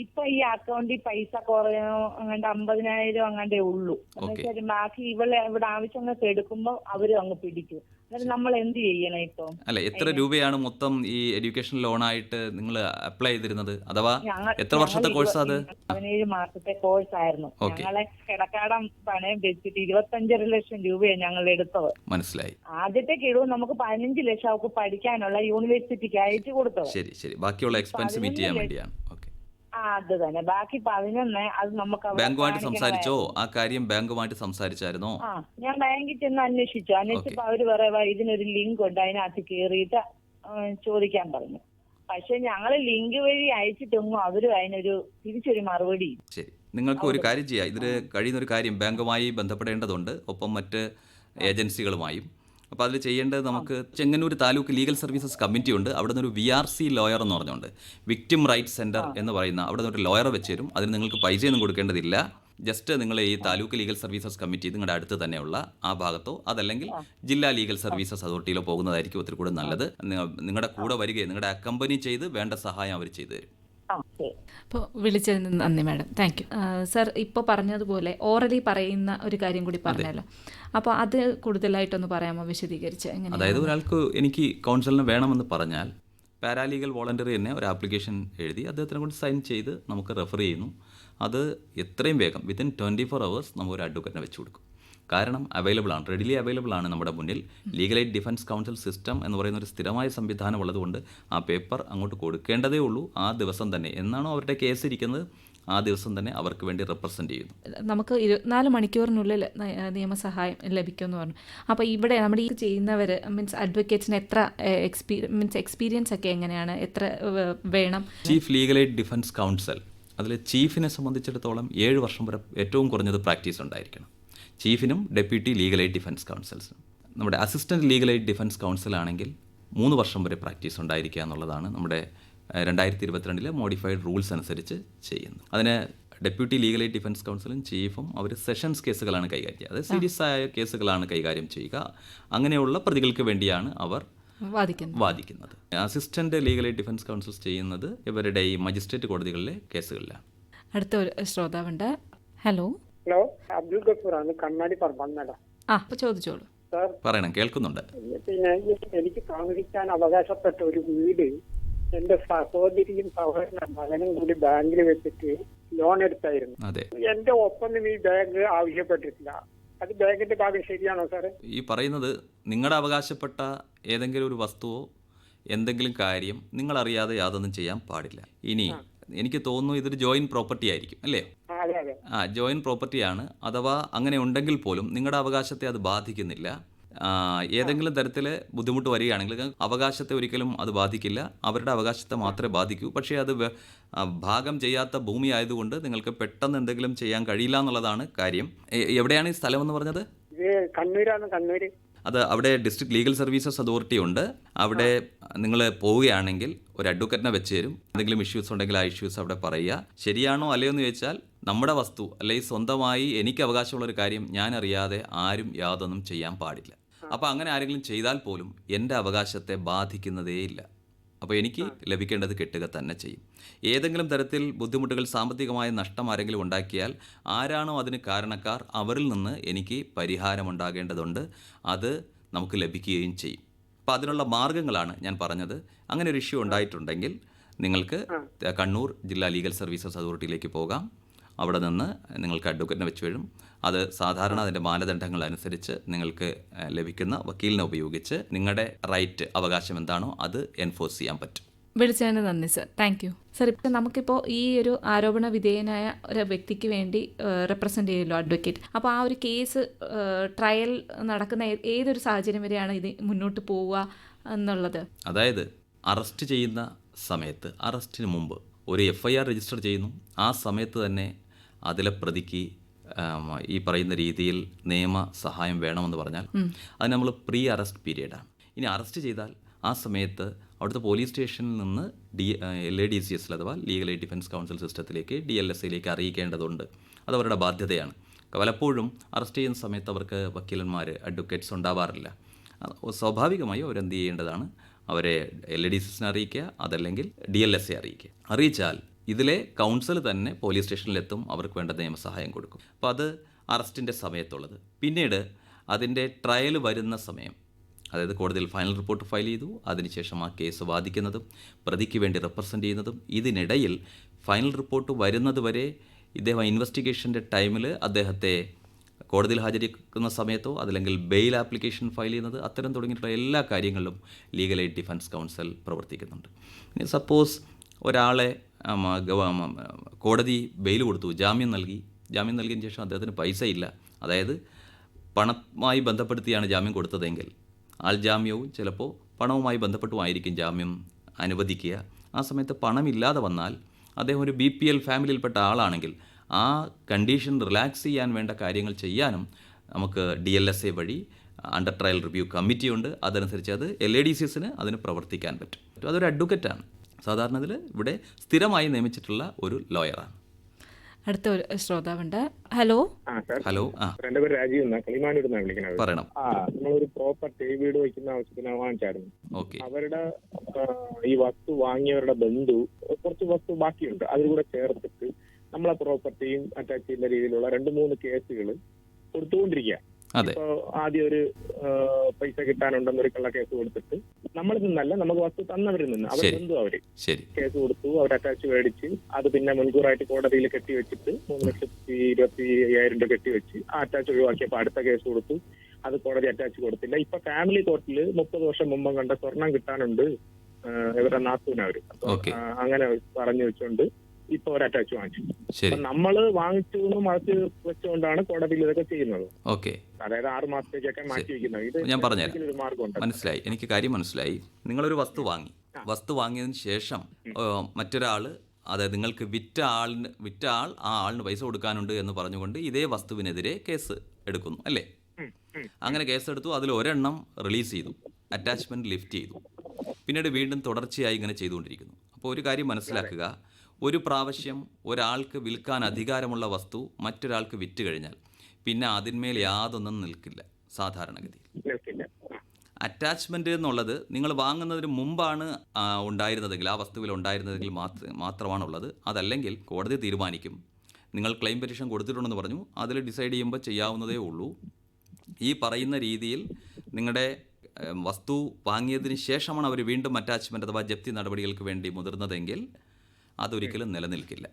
F: ഇപ്പൊ ഈ അക്കൗണ്ടിൽ പൈസ കുറയോ അങ്ങാണ്ട് അമ്പതിനായിരം അങ്ങാണ്ടേ ഉള്ളൂ. എന്നുവെച്ചാൽ ബാക്കി ഇവളെ ഇവിടെ ആവശ്യങ്ങൾക്ക് എടുക്കുമ്പോ അവരും അങ്ങ് പിടിക്കും. നമ്മൾ എന്ത് ചെയ്യണം ഇപ്പൊ?
C: അല്ല എത്ര രൂപയാണ് മൊത്തം ഈ എഡ്യൂക്കേഷൻ ലോണായിട്ട് നിങ്ങൾ അപ്ലൈ ചെയ്തിരുന്നത്? അഥവാ എത്ര വർഷത്തെ കോഴ്സ് അത്?
F: പതിനേഴ് മാസത്തെ കോഴ്സ് ആയിരുന്നു. ഞങ്ങളെ കിടക്കാടം പണയം വെച്ചിട്ട് ഇരുപത്തഞ്ചര ലക്ഷം രൂപയാണ് ഞങ്ങൾ എടുത്തത്.
C: മനസ്സിലായി.
F: ആദ്യത്തെ കിഴിവ് നമുക്ക് പതിനഞ്ച് ലക്ഷം അവർക്ക് പഠിക്കാനുള്ള യൂണിവേഴ്സിറ്റിക്ക് അയച്ചു കൊടുത്തത്.
C: ശരി ശരി. ബാക്കിയുള്ള എക്സ്പെൻസ് മീറ്റ് ചെയ്യാൻ വേണ്ടിയാണ്.
F: ആ അത് തന്നെ. ബാക്കി പതിനൊന്ന് അത് നമുക്ക് അവിടെ
C: ബാങ്കുമായിട്ട്
F: കാണിക്കണമായിരുന്നു.
C: സംസാരിച്ചോ? ആ കാര്യം ബാങ്കുമായിട്ട് സംസാരിച്ചായിരുന്നോ?
F: ആ ഞാൻ ബാങ്കിൽ ചെന്ന് അന്വേഷിച്ചു. അന്വേഷിച്ചപ്പോ അവർ പറയാ ഇതിനൊരു ലിങ്ക് ഉണ്ട്. അതിനകത്ത് കയറിയിട്ട് ചോദിക്കാൻ പറഞ്ഞു. പക്ഷെ ഞങ്ങൾ ലിങ്ക് വഴി അയച്ചിട്ടൊന്നും അവരും അതിനൊരു തിരിച്ചൊരു മറുപടി ഇല്ല.
C: ശരി. നിങ്ങൾക്ക് ഒരു കാര്യം ചെയ്യാം. ഇതിൽ കഴിയുന്ന ഒരു കാര്യം ബാങ്കുമായി ബന്ധപ്പെടേണ്ടതുണ്ട്. ഒപ്പം മറ്റ് ഏജൻസികളുമായും. അപ്പോൾ അതിൽ ചെയ്യേണ്ടത് നമുക്ക് Chengannur taluk legal services committee ഉണ്ട്. അവിടെ നിന്ന് ഒരു വി ആർ സി ലോയർ എന്ന് പറഞ്ഞുകൊണ്ട് വിക്ടിം റൈറ്റ് സെന്റർ എന്ന് പറയുന്ന അവിടെ നിന്ന് ഒരു ലോയർ വെച്ച് തരും. അതിന് നിങ്ങൾക്ക് പൈസയൊന്നും കൊടുക്കേണ്ടതില്ല. ജസ്റ്റ് നിങ്ങൾ ഈ താലൂക്ക് ലീഗൽ സർവീസസ് കമ്മിറ്റി നിങ്ങളുടെ അടുത്ത് തന്നെയുള്ള ആ ഭാഗത്തോ അതല്ലെങ്കിൽ ജില്ലാ ലീഗൽ സർവീസസ് അതോറിറ്റിയിലോ പോകുന്നതായിരിക്കും ഒത്തിരി കൂടെ നല്ലത്. നിങ്ങളുടെ കൂടെ വരികയും നിങ്ങളുടെ അക്കമ്പനി ചെയ്ത് വേണ്ട സഹായം അവർ ചെയ്തു തരും.
B: അപ്പോൾ വിളിച്ചതിന് നന്ദി മാഡം. Thank you. സർ ഇപ്പോൾ പറഞ്ഞതുപോലെ ഓറലി പറയുന്ന ഒരു കാര്യം കൂടി പറഞ്ഞല്ലോ അപ്പോൾ അത് കൂടുതലായിട്ടൊന്ന് പറയാമോ വിശദീകരിച്ച്? എങ്ങനെ
C: അതായത് ഒരാൾക്ക് എനിക്ക് കൗൺസിലിന് വേണമെന്ന് പറഞ്ഞാൽ പാരാലീഗൽ വോളണ്ടറി തന്നെ ഒരു ആപ്ലിക്കേഷൻ എഴുതി അദ്ദേഹത്തിനെ കൊണ്ട് സൈൻ ചെയ്ത് നമുക്ക് റെഫർ ചെയ്യുന്നു. അത് എത്രയും വേഗം വിത്തിൻ ട്വന്റി ഫോർ അവേഴ്സ് നമുക്ക് ഒരു അഡ്വക്കറ്റിനെ വെച്ച് കൊടുക്കും. കാരണം അവൈലബിൾ ആണ്. റെഡിലി അവൈലബിൾ ആണ് നമ്മുടെ മുന്നിൽ. Legal aid defence council system എന്ന് പറയുന്ന ഒരു സ്ഥിരമായ സംവിധാനം ഉള്ളതുകൊണ്ട് ആ പേപ്പർ അങ്ങോട്ട് കൊടുക്കേണ്ടതേ ഉള്ളൂ ആ ദിവസം തന്നെ. എന്നാണോ അവരുടെ കേസ് ഇരിക്കുന്നത്? ആ ദിവസം തന്നെ അവർക്ക് വേണ്ടി റെപ്രസെന്റ് ചെയ്യുന്നു.
B: നമുക്ക് ഇരുപത്തിനാല് മണിക്കൂറിനുള്ളിൽ നിയമസഹായം ലഭിക്കുമെന്ന് പറഞ്ഞു. അപ്പോൾ ഇവിടെ നമ്മുടെ ഈ ചെയ്യുന്നവർ മീൻസ് അഡ്വക്കേറ്റ്സിന് എത്ര എക്സ്പീ മീൻസ് എക്സ്പീരിയൻസ് ഒക്കെ എങ്ങനെയാണ്? എത്ര വേണം?
C: Chief legal aid defence council അതിൽ ചീഫിനെ സംബന്ധിച്ചിടത്തോളം ഏഴ് വർഷം വരെ ഏറ്റവും കുറഞ്ഞത് പ്രാക്ടീസ് ഉണ്ടായിരിക്കണം. ചീഫിനും ഡെപ്യൂട്ടി ലീഗൽ എയ്ഡ് ഡിഫൻസ് കൗൺസിൽസിനും. നമ്മുടെ assistant legal aid defence council ആണെങ്കിൽ മൂന്ന് വർഷം വരെ പ്രാക്ടീസ് ഉണ്ടായിരിക്കുക എന്നുള്ളതാണ് നമ്മുടെ രണ്ടായിരത്തി ഇരുപത്തിരണ്ടിലെ മോഡിഫൈഡ് റൂൾസ് അനുസരിച്ച് ചെയ്യുന്നത്. അതിന് ഡെപ്യൂട്ടി ലീഗൽ എയ്ഡ് ഡിഫൻസ് കൗൺസിലും ചീഫും അവർ സെഷൻസ് കേസുകളാണ് കൈകാര്യം ചെയ്യുക. അതായത് സീരിയസ് ആയ കേസുകളാണ് കൈകാര്യം ചെയ്യുക. അങ്ങനെയുള്ള പ്രതികൾക്ക് വേണ്ടിയാണ് അവർ
B: വാദിക്കുന്നത്.
C: വാദിക്കുന്നത്. Assistant legal aid defence counsels ചെയ്യുന്നത് ഇവരുടെ ഈ മജിസ്ട്രേറ്റ് കോടതികളിലെ കേസുകളിലാണ്.
B: അടുത്ത ഒരു ശ്രോതാവുണ്ട്. ഹലോ.
G: ഹലോ അബ്ദുൽ ഗഫൂറാണ്. കണ്ണാടി പറമ്പന്നട
B: ആ അപ്പൊ ചോദിച്ചോളൂ.
G: സാർ
C: പറയണം കേൾക്കുന്നുണ്ട്.
G: പിന്നെ എനിക്ക് താമസിക്കാൻ അവകാശപ്പെട്ട ഒരു വീട് എന്റെ സഹോദരിയും സഹോദരനും മകനും കൂടി ബാങ്കിൽ വെച്ചിട്ട് ലോൺ എടുത്തായിരുന്നു.
C: അതെ.
G: എന്റെ ഒപ്പം ഈ ബാങ്ക് ആവശ്യപ്പെട്ടിട്ടില്ല. അത് ബാങ്കിന്റെ ഭാഗം ശരിയാണോ സാറേ?
C: ഈ പറയുന്നത് നിങ്ങളുടെ അവകാശപ്പെട്ട ഏതെങ്കിലും ഒരു വസ്തുവോ എന്തെങ്കിലും കാര്യം നിങ്ങളറിയാതെ യാതൊന്നും ചെയ്യാൻ പാടില്ല. ഇനി എനിക്ക് തോന്നുന്നു ഇതൊരു ജോയിൻ പ്രോപ്പർട്ടി ആയിരിക്കും അല്ലേ?
G: ആ,
C: ജോയിന്റ് പ്രോപ്പർട്ടിയാണ് അഥവാ അങ്ങനെ ഉണ്ടെങ്കിൽ പോലും നിങ്ങളുടെ അവകാശത്തെ അത് ബാധിക്കുന്നില്ല. ഏതെങ്കിലും തരത്തിൽ ബുദ്ധിമുട്ട് വരികയാണെങ്കിൽ അവകാശത്തെ ഒരിക്കലും അത് ബാധിക്കില്ല. അവരുടെ അവകാശത്തെ മാത്രമേ ബാധിക്കൂ. പക്ഷേ അത് ഭാഗം ചെയ്യാത്ത ഭൂമി ആയതുകൊണ്ട് നിങ്ങൾക്ക് പെട്ടെന്ന് എന്തെങ്കിലും ചെയ്യാൻ കഴിയില്ല എന്നുള്ളതാണ് കാര്യം. എവിടെയാണ് ഈ സ്ഥലം എന്ന് പറഞ്ഞത്?
G: കണ്ണൂരാണ് കണ്ണൂര്.
C: അത് അവിടെ ഡിസ്ട്രിക്ട് ലീഗൽ സർവീസസ് അതോറിറ്റി ഉണ്ട്. അവിടെ നിങ്ങൾ പോവുകയാണെങ്കിൽ ഒരു അഡ്വക്കറ്റിനെ വെച്ച് തരും. എന്തെങ്കിലും ഇഷ്യൂസ് ഉണ്ടെങ്കിൽ ആ ഇഷ്യൂസ് അവിടെ പറയുക. ശരിയാണോ അല്ലയോ എന്ന് ചോദിച്ചാൽ നമ്മുടെ വസ്തു അല്ലെങ്കിൽ സ്വന്തമായി എനിക്ക് അവകാശമുള്ള ഒരു കാര്യം ഞാൻ അറിയാതെ ആരും യാതൊന്നും ചെയ്യാൻ പാടില്ല. അപ്പോൾ അങ്ങനെ ആരെങ്കിലും ചെയ്താൽ പോലും എന്റെ അവകാശത്തെ ബാധിക്കുന്നതേയില്ല. അപ്പോൾ എനിക്ക് ലഭിക്കേണ്ടത് കിട്ടുക തന്നെ ചെയ്യും. ഏതെങ്കിലും തരത്തിൽ ബുദ്ധിമുട്ടുകൾ സാമ്പത്തികമായ നഷ്ടം ആരെങ്കിലും ഉണ്ടാക്കിയാൽ ആരാണോ അതിന് കാരണക്കാർ അവരിൽ നിന്ന് എനിക്ക് പരിഹാരമുണ്ടാകേണ്ടതുണ്ട് അത് നമുക്ക് ലഭിക്കുകയും ചെയ്യും. അപ്പോൾ അതിനുള്ള മാർഗങ്ങളാണ് ഞാൻ പറഞ്ഞത്. അങ്ങനെ ഒരു ഇഷ്യൂ ഉണ്ടായിട്ടുണ്ടെങ്കിൽ നിങ്ങൾക്ക് കണ്ണൂർ ജില്ലാ ലീഗൽ സർവീസസ് അതോറിറ്റിയിലേക്ക് പോകാം. അവിടെ നിന്ന് നിങ്ങൾക്ക് അഡ്വക്കറ്റിനെ വെച്ച് വരും. അത് സാധാരണ അതിന്റെ മാനദണ്ഡങ്ങൾ അനുസരിച്ച് നിങ്ങൾക്ക് ലഭിക്കുന്ന വക്കീലിനെ ഉപയോഗിച്ച് നിങ്ങളുടെ റൈറ്റ് അവകാശം എന്താണോ അത് എൻഫോഴ്സ് ചെയ്യാൻ പറ്റും.
B: വിളിച്ചതിന് നന്ദി സർ. Thank you. സർ ഇപ്പം നമുക്കിപ്പോൾ ഈ ഒരു ആരോപണ വിധേയനായ ഒരു വ്യക്തിക്ക് വേണ്ടി റെപ്രസെന്റ് ചെയ്യുമല്ലോ അഡ്വക്കേറ്റ് അപ്പോൾ ആ ഒരു കേസ് ട്രയൽ നടക്കുന്ന ഏതൊരു സാഹചര്യം വരെയാണ് ഇത് മുന്നോട്ട് പോവുക എന്നുള്ളത്?
C: അതായത് അറസ്റ്റ് ചെയ്യുന്ന സമയത്ത് അറസ്റ്റിന് മുമ്പ് ഒരു എഫ് ഐ ആർ രജിസ്റ്റർ ചെയ്യുന്നു. ആ സമയത്ത് തന്നെ അതിലെ പ്രതിക്ക് ഈ പറയുന്ന രീതിയിൽ നിയമ സഹായം വേണമെന്ന് പറഞ്ഞാൽ അത് നമ്മൾ പ്രീ അറസ്റ്റ് പീരീഡാണ് ഇനി അറസ്റ്റ് ചെയ്താൽ ആ സമയത്ത് അവിടുത്തെ പോലീസ് സ്റ്റേഷനിൽ നിന്ന് D L A D C എസിൽ അഥവാ ലീഗൽ എയ്ഡ് ഡിഫൻസ് കൗൺസിൽ സിസ്റ്റത്തിലേക്ക് ഡി എൽ എസ് ഐയിലേക്ക് അറിയിക്കേണ്ടതുണ്ട്. അത് അവരുടെ ബാധ്യതയാണ്. പലപ്പോഴും അറസ്റ്റ് ചെയ്യുന്ന സമയത്ത് അവർക്ക് വക്കീലന്മാർ അഡ്വക്കേറ്റ്സ് ഉണ്ടാവാറില്ല. സ്വാഭാവികമായും സ്വാഭാവികമായി അവരെന്ത് ചെയ്യേണ്ടതാണ്? അവരെ എൽ എ ഡി സിസിനെ അറിയിക്കുക അതല്ലെങ്കിൽ ഡി എൽ എസ് എ അറിയിക്കുക. അറിയിച്ചാൽ ഇതിലെ കൗൺസിൽ തന്നെ പോലീസ് സ്റ്റേഷനിലെത്തും അവർക്ക് വേണ്ട നിയമസഹായം കൊടുക്കും. അപ്പോൾ അത് അറസ്റ്റിന്റെ സമയത്തുള്ളത്. പിന്നീട് അതിന്റെ ട്രയൽ വരുന്ന സമയം അതായത് കോടതിയിൽ ഫൈനൽ റിപ്പോർട്ട് ഫയൽ ചെയ്തു. അതിനുശേഷം ആ കേസ് വാദിക്കുന്നതും പ്രതിക്ക് വേണ്ടി റെപ്രസെന്റ് ചെയ്യുന്നതും ഇതിനിടയിൽ ഫൈനൽ റിപ്പോർട്ട് വരുന്നത് വരെ ഇദ്ദേഹം ഇൻവെസ്റ്റിഗേഷന്റെ ടൈമിൽ അദ്ദേഹത്തെ കോടതിയിൽ ഹാജരിക്കുന്ന സമയത്തോ അതല്ലെങ്കിൽ ബെയിൽ ആപ്ലിക്കേഷൻ ഫയൽ ചെയ്യുന്നത് അത്തരം തുടങ്ങിയിട്ടുള്ള എല്ലാ കാര്യങ്ങളിലും ലീഗൽ എയ്ഡ് ഡിഫൻസ് കൗൺസിൽ പ്രവർത്തിക്കുന്നുണ്ട്. ഇനി സപ്പോസ് ഒരാളെ കോടതി ബെയിൽ കൊടുത്തു. ജാമ്യം നൽകി. ജാമ്യം നൽകിയതിന് ശേഷം അദ്ദേഹത്തിന് പൈസ ഇല്ല അതായത് പണമായി ബന്ധപ്പെടുത്തിയാണ് ജാമ്യം കൊടുത്തതെങ്കിൽ. ആൾ ജാമ്യവും ചിലപ്പോൾ പണവുമായി ബന്ധപ്പെട്ടുമായിരിക്കും ജാമ്യം അനുവദിക്കുക. ആ സമയത്ത് പണമില്ലാതെ വന്നാൽ അദ്ദേഹം ഒരു ബി പി എൽ ഫാമിലിയിൽപ്പെട്ട ആളാണെങ്കിൽ ആ കണ്ടീഷൻ റിലാക്സ് ചെയ്യാൻ വേണ്ട കാര്യങ്ങൾ ചെയ്യാനും നമുക്ക് ഡി എൽ എസ് എ വഴി അണ്ടർ ട്രയൽ റിവ്യൂ കമ്മിറ്റിയുണ്ട് അതനുസരിച്ച് അത് എൽ എ ഡി സി എസിന് അതിന് പ്രവർത്തിക്കാൻ പറ്റും. അതൊരു അഡ്വക്കറ്റാണ് സാധാരണ ഇതിൽ ഇവിടെ സ്ഥിരമായി നിയമിച്ചിട്ടുള്ള ഒരു ലോയറാണ്.
B: അടുത്ത ഒരു ശ്രോതാവുണ്ട്. ഹലോ?
C: ഹലോ
G: എന്റെ പേര് രാജീവ് എന്നാ കളിമാനൂർന്നാണ് വിളിക്കുന്നത്
C: പറയണം.
G: ആ നമ്മളൊരു പ്രോപ്പർട്ടി വീട് വയ്ക്കുന്ന ആവശ്യത്തിന് വാങ്ങിച്ചായിരുന്നു.
C: ഓക്കെ.
G: അവരുടെ ഈ വസ്തു വാങ്ങിയവരുടെ ബന്ധു കുറച്ച് വസ്തു ബാക്കിയുണ്ട്. അതിൽ കൂടെ ചേർത്തിട്ട് നമ്മളെ പ്രോപ്പർട്ടിയും അറ്റാച്ച് ചെയ്യുന്ന രീതിയിലുള്ള രണ്ട് മൂന്ന് കേസുകൾ കൊടുത്തുകൊണ്ടിരിക്കുക
C: അതെ.
G: ആദ്യം ഒരു പൈസ കിട്ടാനുണ്ടെന്നൊരു കേസ് കൊടുത്തിട്ട് നമ്മൾ നിന്നല്ല നമുക്ക് വസ്തു തന്നവരിൽ നിന്ന്. അവർ നിന്നു
C: അവർ.
G: കേസ് കൊടുത്തു അവർ അറ്റാച്ച് മേടിച്ച് അത് പിന്നെ മുൻകൂറായിട്ട് കോടതിയിൽ കെട്ടിവെച്ചിട്ട് മൂന്ന് ലക്ഷത്തി ഇരുപത്തി അയ്യായിരം രൂപ കെട്ടിവെച്ച് ആ അറ്റാച്ച് ഒഴിവാക്കിയപ്പോൾ അടുത്ത കേസ് കൊടുത്തു. അത് കോടതി അറ്റാച്ച് കൊടുത്തില്ല. ഇപ്പൊ ഫാമിലി കോർട്ടിൽ മുപ്പത് വർഷം മുമ്പ് കണ്ട സ്വർണം കിട്ടാനുണ്ട് ഇവരെ ഇവരുടെ നാത്തൂനവര്. അങ്ങനെ പറഞ്ഞു വെച്ചുകൊണ്ട് ഇപ്പൊ ഒരു അറ്റാച്ച് വാങ്ങിച്ചു. അപ്പൊ നമ്മൾ വാങ്ങിച്ചു എന്ന് മറച്ച് വെച്ചുകൊണ്ടാണ് കോടതിയിൽ ഇതൊക്കെ ചെയ്യുന്നത്.
C: ഓക്കെ.
G: അതായത് ആറ് മാസത്തേക്കൊക്കെ മാറ്റി വെക്കുന്നത്. ഇത്
C: ഞാൻ പറഞ്ഞുതരാം.
G: ഒരു മാർഗമുണ്ട്
C: മനസ്സിലായി. എനിക്ക് കാര്യം മനസ്സിലായി. നിങ്ങളൊരു വസ്തു വാങ്ങി. വസ്തു വാങ്ങിയതിന് ശേഷം മറ്റൊരാൾ അതായത് നിങ്ങൾക്ക് വിറ്റ ആളിന് വിറ്റ ആൾ ആ ആളിന് പൈസ കൊടുക്കാനുണ്ട് എന്ന് പറഞ്ഞുകൊണ്ട് ഇതേ വസ്തുവിനെതിരെ കേസ് എടുക്കുന്നു അല്ലേ? അങ്ങനെ കേസെടുത്തു. അതിൽ ഒരെണ്ണം റിലീസ് ചെയ്തു. അറ്റാച്ച്മെന്റ് ലിഫ്റ്റ് ചെയ്തു. പിന്നീട് വീണ്ടും തുടർച്ചയായി ഇങ്ങനെ ചെയ്തുകൊണ്ടിരിക്കുന്നു. അപ്പോൾ ഒരു കാര്യം മനസ്സിലാക്കുക. ഒരു പ്രാവശ്യം ഒരാൾക്ക് വിൽക്കാൻ അധികാരമുള്ള വസ്തു മറ്റൊരാൾക്ക് വിറ്റ് കഴിഞ്ഞാൽ പിന്നെ അതിന്മേൽ യാതൊന്നും നിൽക്കില്ല സാധാരണഗതിയിൽ. അറ്റാച്ച്മെന്റ് എന്നുള്ളത് നിങ്ങൾ വാങ്ങുന്നതിന് മുമ്പാണ് ഉണ്ടായിരുന്നതെങ്കിൽ ആ വസ്തുവിൽ ഉണ്ടായിരുന്നതെങ്കിൽ മാത്രം മാത്രമാണുള്ളത്. അതല്ലെങ്കിൽ കോടതി തീരുമാനിക്കും. നിങ്ങൾ ക്ലെയിം പെറ്റീഷൻ കൊടുത്തിട്ടുണ്ടെന്ന് പറഞ്ഞു. അതിൽ ഡിസൈഡ് ചെയ്യുമ്പോൾ ചെയ്യാവുന്നതേ ഉള്ളൂ. ഈ പറയുന്ന രീതിയിൽ നിങ്ങളുടെ വസ്തു വാങ്ങിയതിന് ശേഷമാണ് അവർ വീണ്ടും അറ്റാച്ച്മെന്റ് അഥവാ ജപ്തി നടപടികൾക്ക് വേണ്ടി മുതിർന്നതെങ്കിൽ അതൊരിക്കലും നിലനിൽക്കില്ല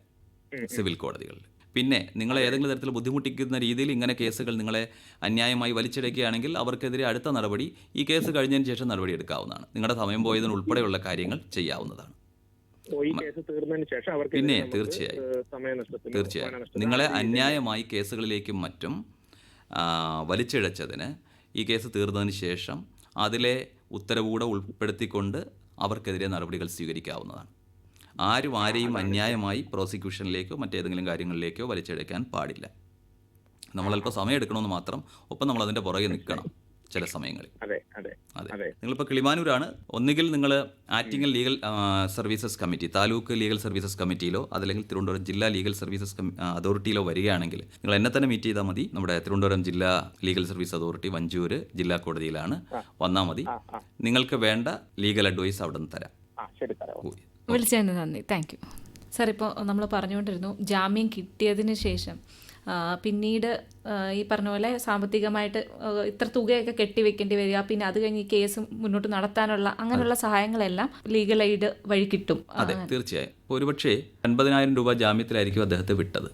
C: സിവിൽ കോടതികളിൽ. പിന്നെ നിങ്ങൾ ഏതെങ്കിലും തരത്തിൽ ബുദ്ധിമുട്ടിക്കുന്ന രീതിയിൽ ഇങ്ങനെ കേസുകൾ നിങ്ങളെ അന്യായമായി വലിച്ചെടുക്കുകയാണെങ്കിൽ അവർക്കെതിരെ അടുത്ത നടപടി ഈ കേസ് കഴിഞ്ഞതിന് ശേഷം നടപടി എടുക്കാവുന്നതാണ്. നിങ്ങളുടെ സമയം പോയതിന് ഉൾപ്പെടെയുള്ള കാര്യങ്ങൾ ചെയ്യാവുന്നതാണ്. പിന്നെ തീർച്ചയായും. തീർച്ചയായും. നിങ്ങളെ അന്യായമായി കേസുകളിലേക്കും മറ്റും വലിച്ചിഴച്ചതിന് ഈ കേസ് തീർന്നതിന് ശേഷം അതിലെ ഉത്തരവുകൂടെ ഉൾപ്പെടുത്തിക്കൊണ്ട് അവർക്കെതിരെ നടപടികൾ സ്വീകരിക്കാവുന്നതാണ്. ആരും ആരെയും അന്യായമായി പ്രോസിക്യൂഷനിലേക്കോ മറ്റേതെങ്കിലും കാര്യങ്ങളിലേക്കോ വലിച്ചെടുക്കാൻ പാടില്ല. നമ്മളല്പം സമയം എടുക്കണമെന്ന് മാത്രം ഒപ്പം നമ്മൾ അതിന്റെ പുറകെ നിൽക്കണം ചില സമയങ്ങളിൽ.
G: അതെ.
C: നിങ്ങളിപ്പോൾ കിളിമാനൂരാണ്. ഒന്നുകിൽ നിങ്ങൾ Attingal legal services committee taluk legal services കമ്മിറ്റിയിലോ അതല്ലെങ്കിൽ തിരുവനന്തപുരം ജില്ലാ ലീഗൽ സർവീസസ് അതോറിറ്റിയിലോ വരികയാണെങ്കിൽ നിങ്ങൾ എന്നെ തന്നെ മീറ്റ് ചെയ്താൽ മതി. നമ്മുടെ തിരുവനന്തപുരം ജില്ലാ ലീഗൽ സർവീസ് അതോറിറ്റി വഞ്ചൂര് ജില്ലാ കോടതിയിലാണ്. വന്നാൽ മതി. നിങ്ങൾക്ക് വേണ്ട ലീഗൽ അഡ്വൈസ് അവിടെ നിന്ന് തരാം.
G: ശരി
B: വിളിച്ചതിന് നന്ദി. താങ്ക് യു സാർ ഇപ്പോൾ നമ്മൾ പറഞ്ഞുകൊണ്ടിരുന്നു ജാമ്യം കിട്ടിയതിന് ശേഷം പിന്നീട് ഈ പറഞ്ഞ പോലെ സാമ്പത്തികമായിട്ട് ഇത്ര തുകയൊക്കെ കെട്ടിവെക്കേണ്ടി വരിക പിന്നെ അത് കഴിഞ്ഞ് ഈ കേസ് മുന്നോട്ട് നടത്താനുള്ള അങ്ങനെയുള്ള സഹായങ്ങളെല്ലാം ലീഗൽ എയ്ഡ് വഴി കിട്ടും.
C: അതെ തീർച്ചയായും. ഒരുപക്ഷെ ഒരുപക്ഷേ അൻപതിനായിരം രൂപ ജാമ്യത്തിലായിരിക്കും അദ്ദേഹത്തെ വിട്ടത്.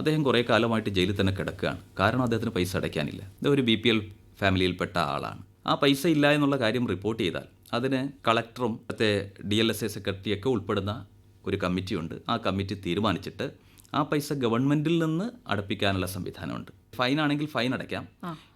C: അദ്ദേഹം കുറേ കാലമായിട്ട് ജയിലിൽ തന്നെ കിടക്കുകയാണ്. കാരണം അദ്ദേഹത്തിന് പൈസ അടയ്ക്കാനില്ല. ഇത് ഒരു ബി പി എൽ ഫാമിലിയിൽപ്പെട്ട ആളാണ്. ആ പൈസ ഇല്ല എന്നുള്ള കാര്യം റിപ്പോർട്ട് ചെയ്താൽ അതിന് കളക്ടറും മറ്റേ ഡി എൽ എസ് എ സെക്രട്ടറിയൊക്കെ ഉൾപ്പെടുന്ന ഒരു കമ്മിറ്റിയുണ്ട്. ആ കമ്മിറ്റി തീരുമാനിച്ചിട്ട് ആ പൈസ ഗവൺമെന്റിൽ നിന്ന് അടപ്പിക്കാനുള്ള സംവിധാനമുണ്ട്. ഫൈൻ ആണെങ്കിൽ ഫൈൻ അടയ്ക്കാം.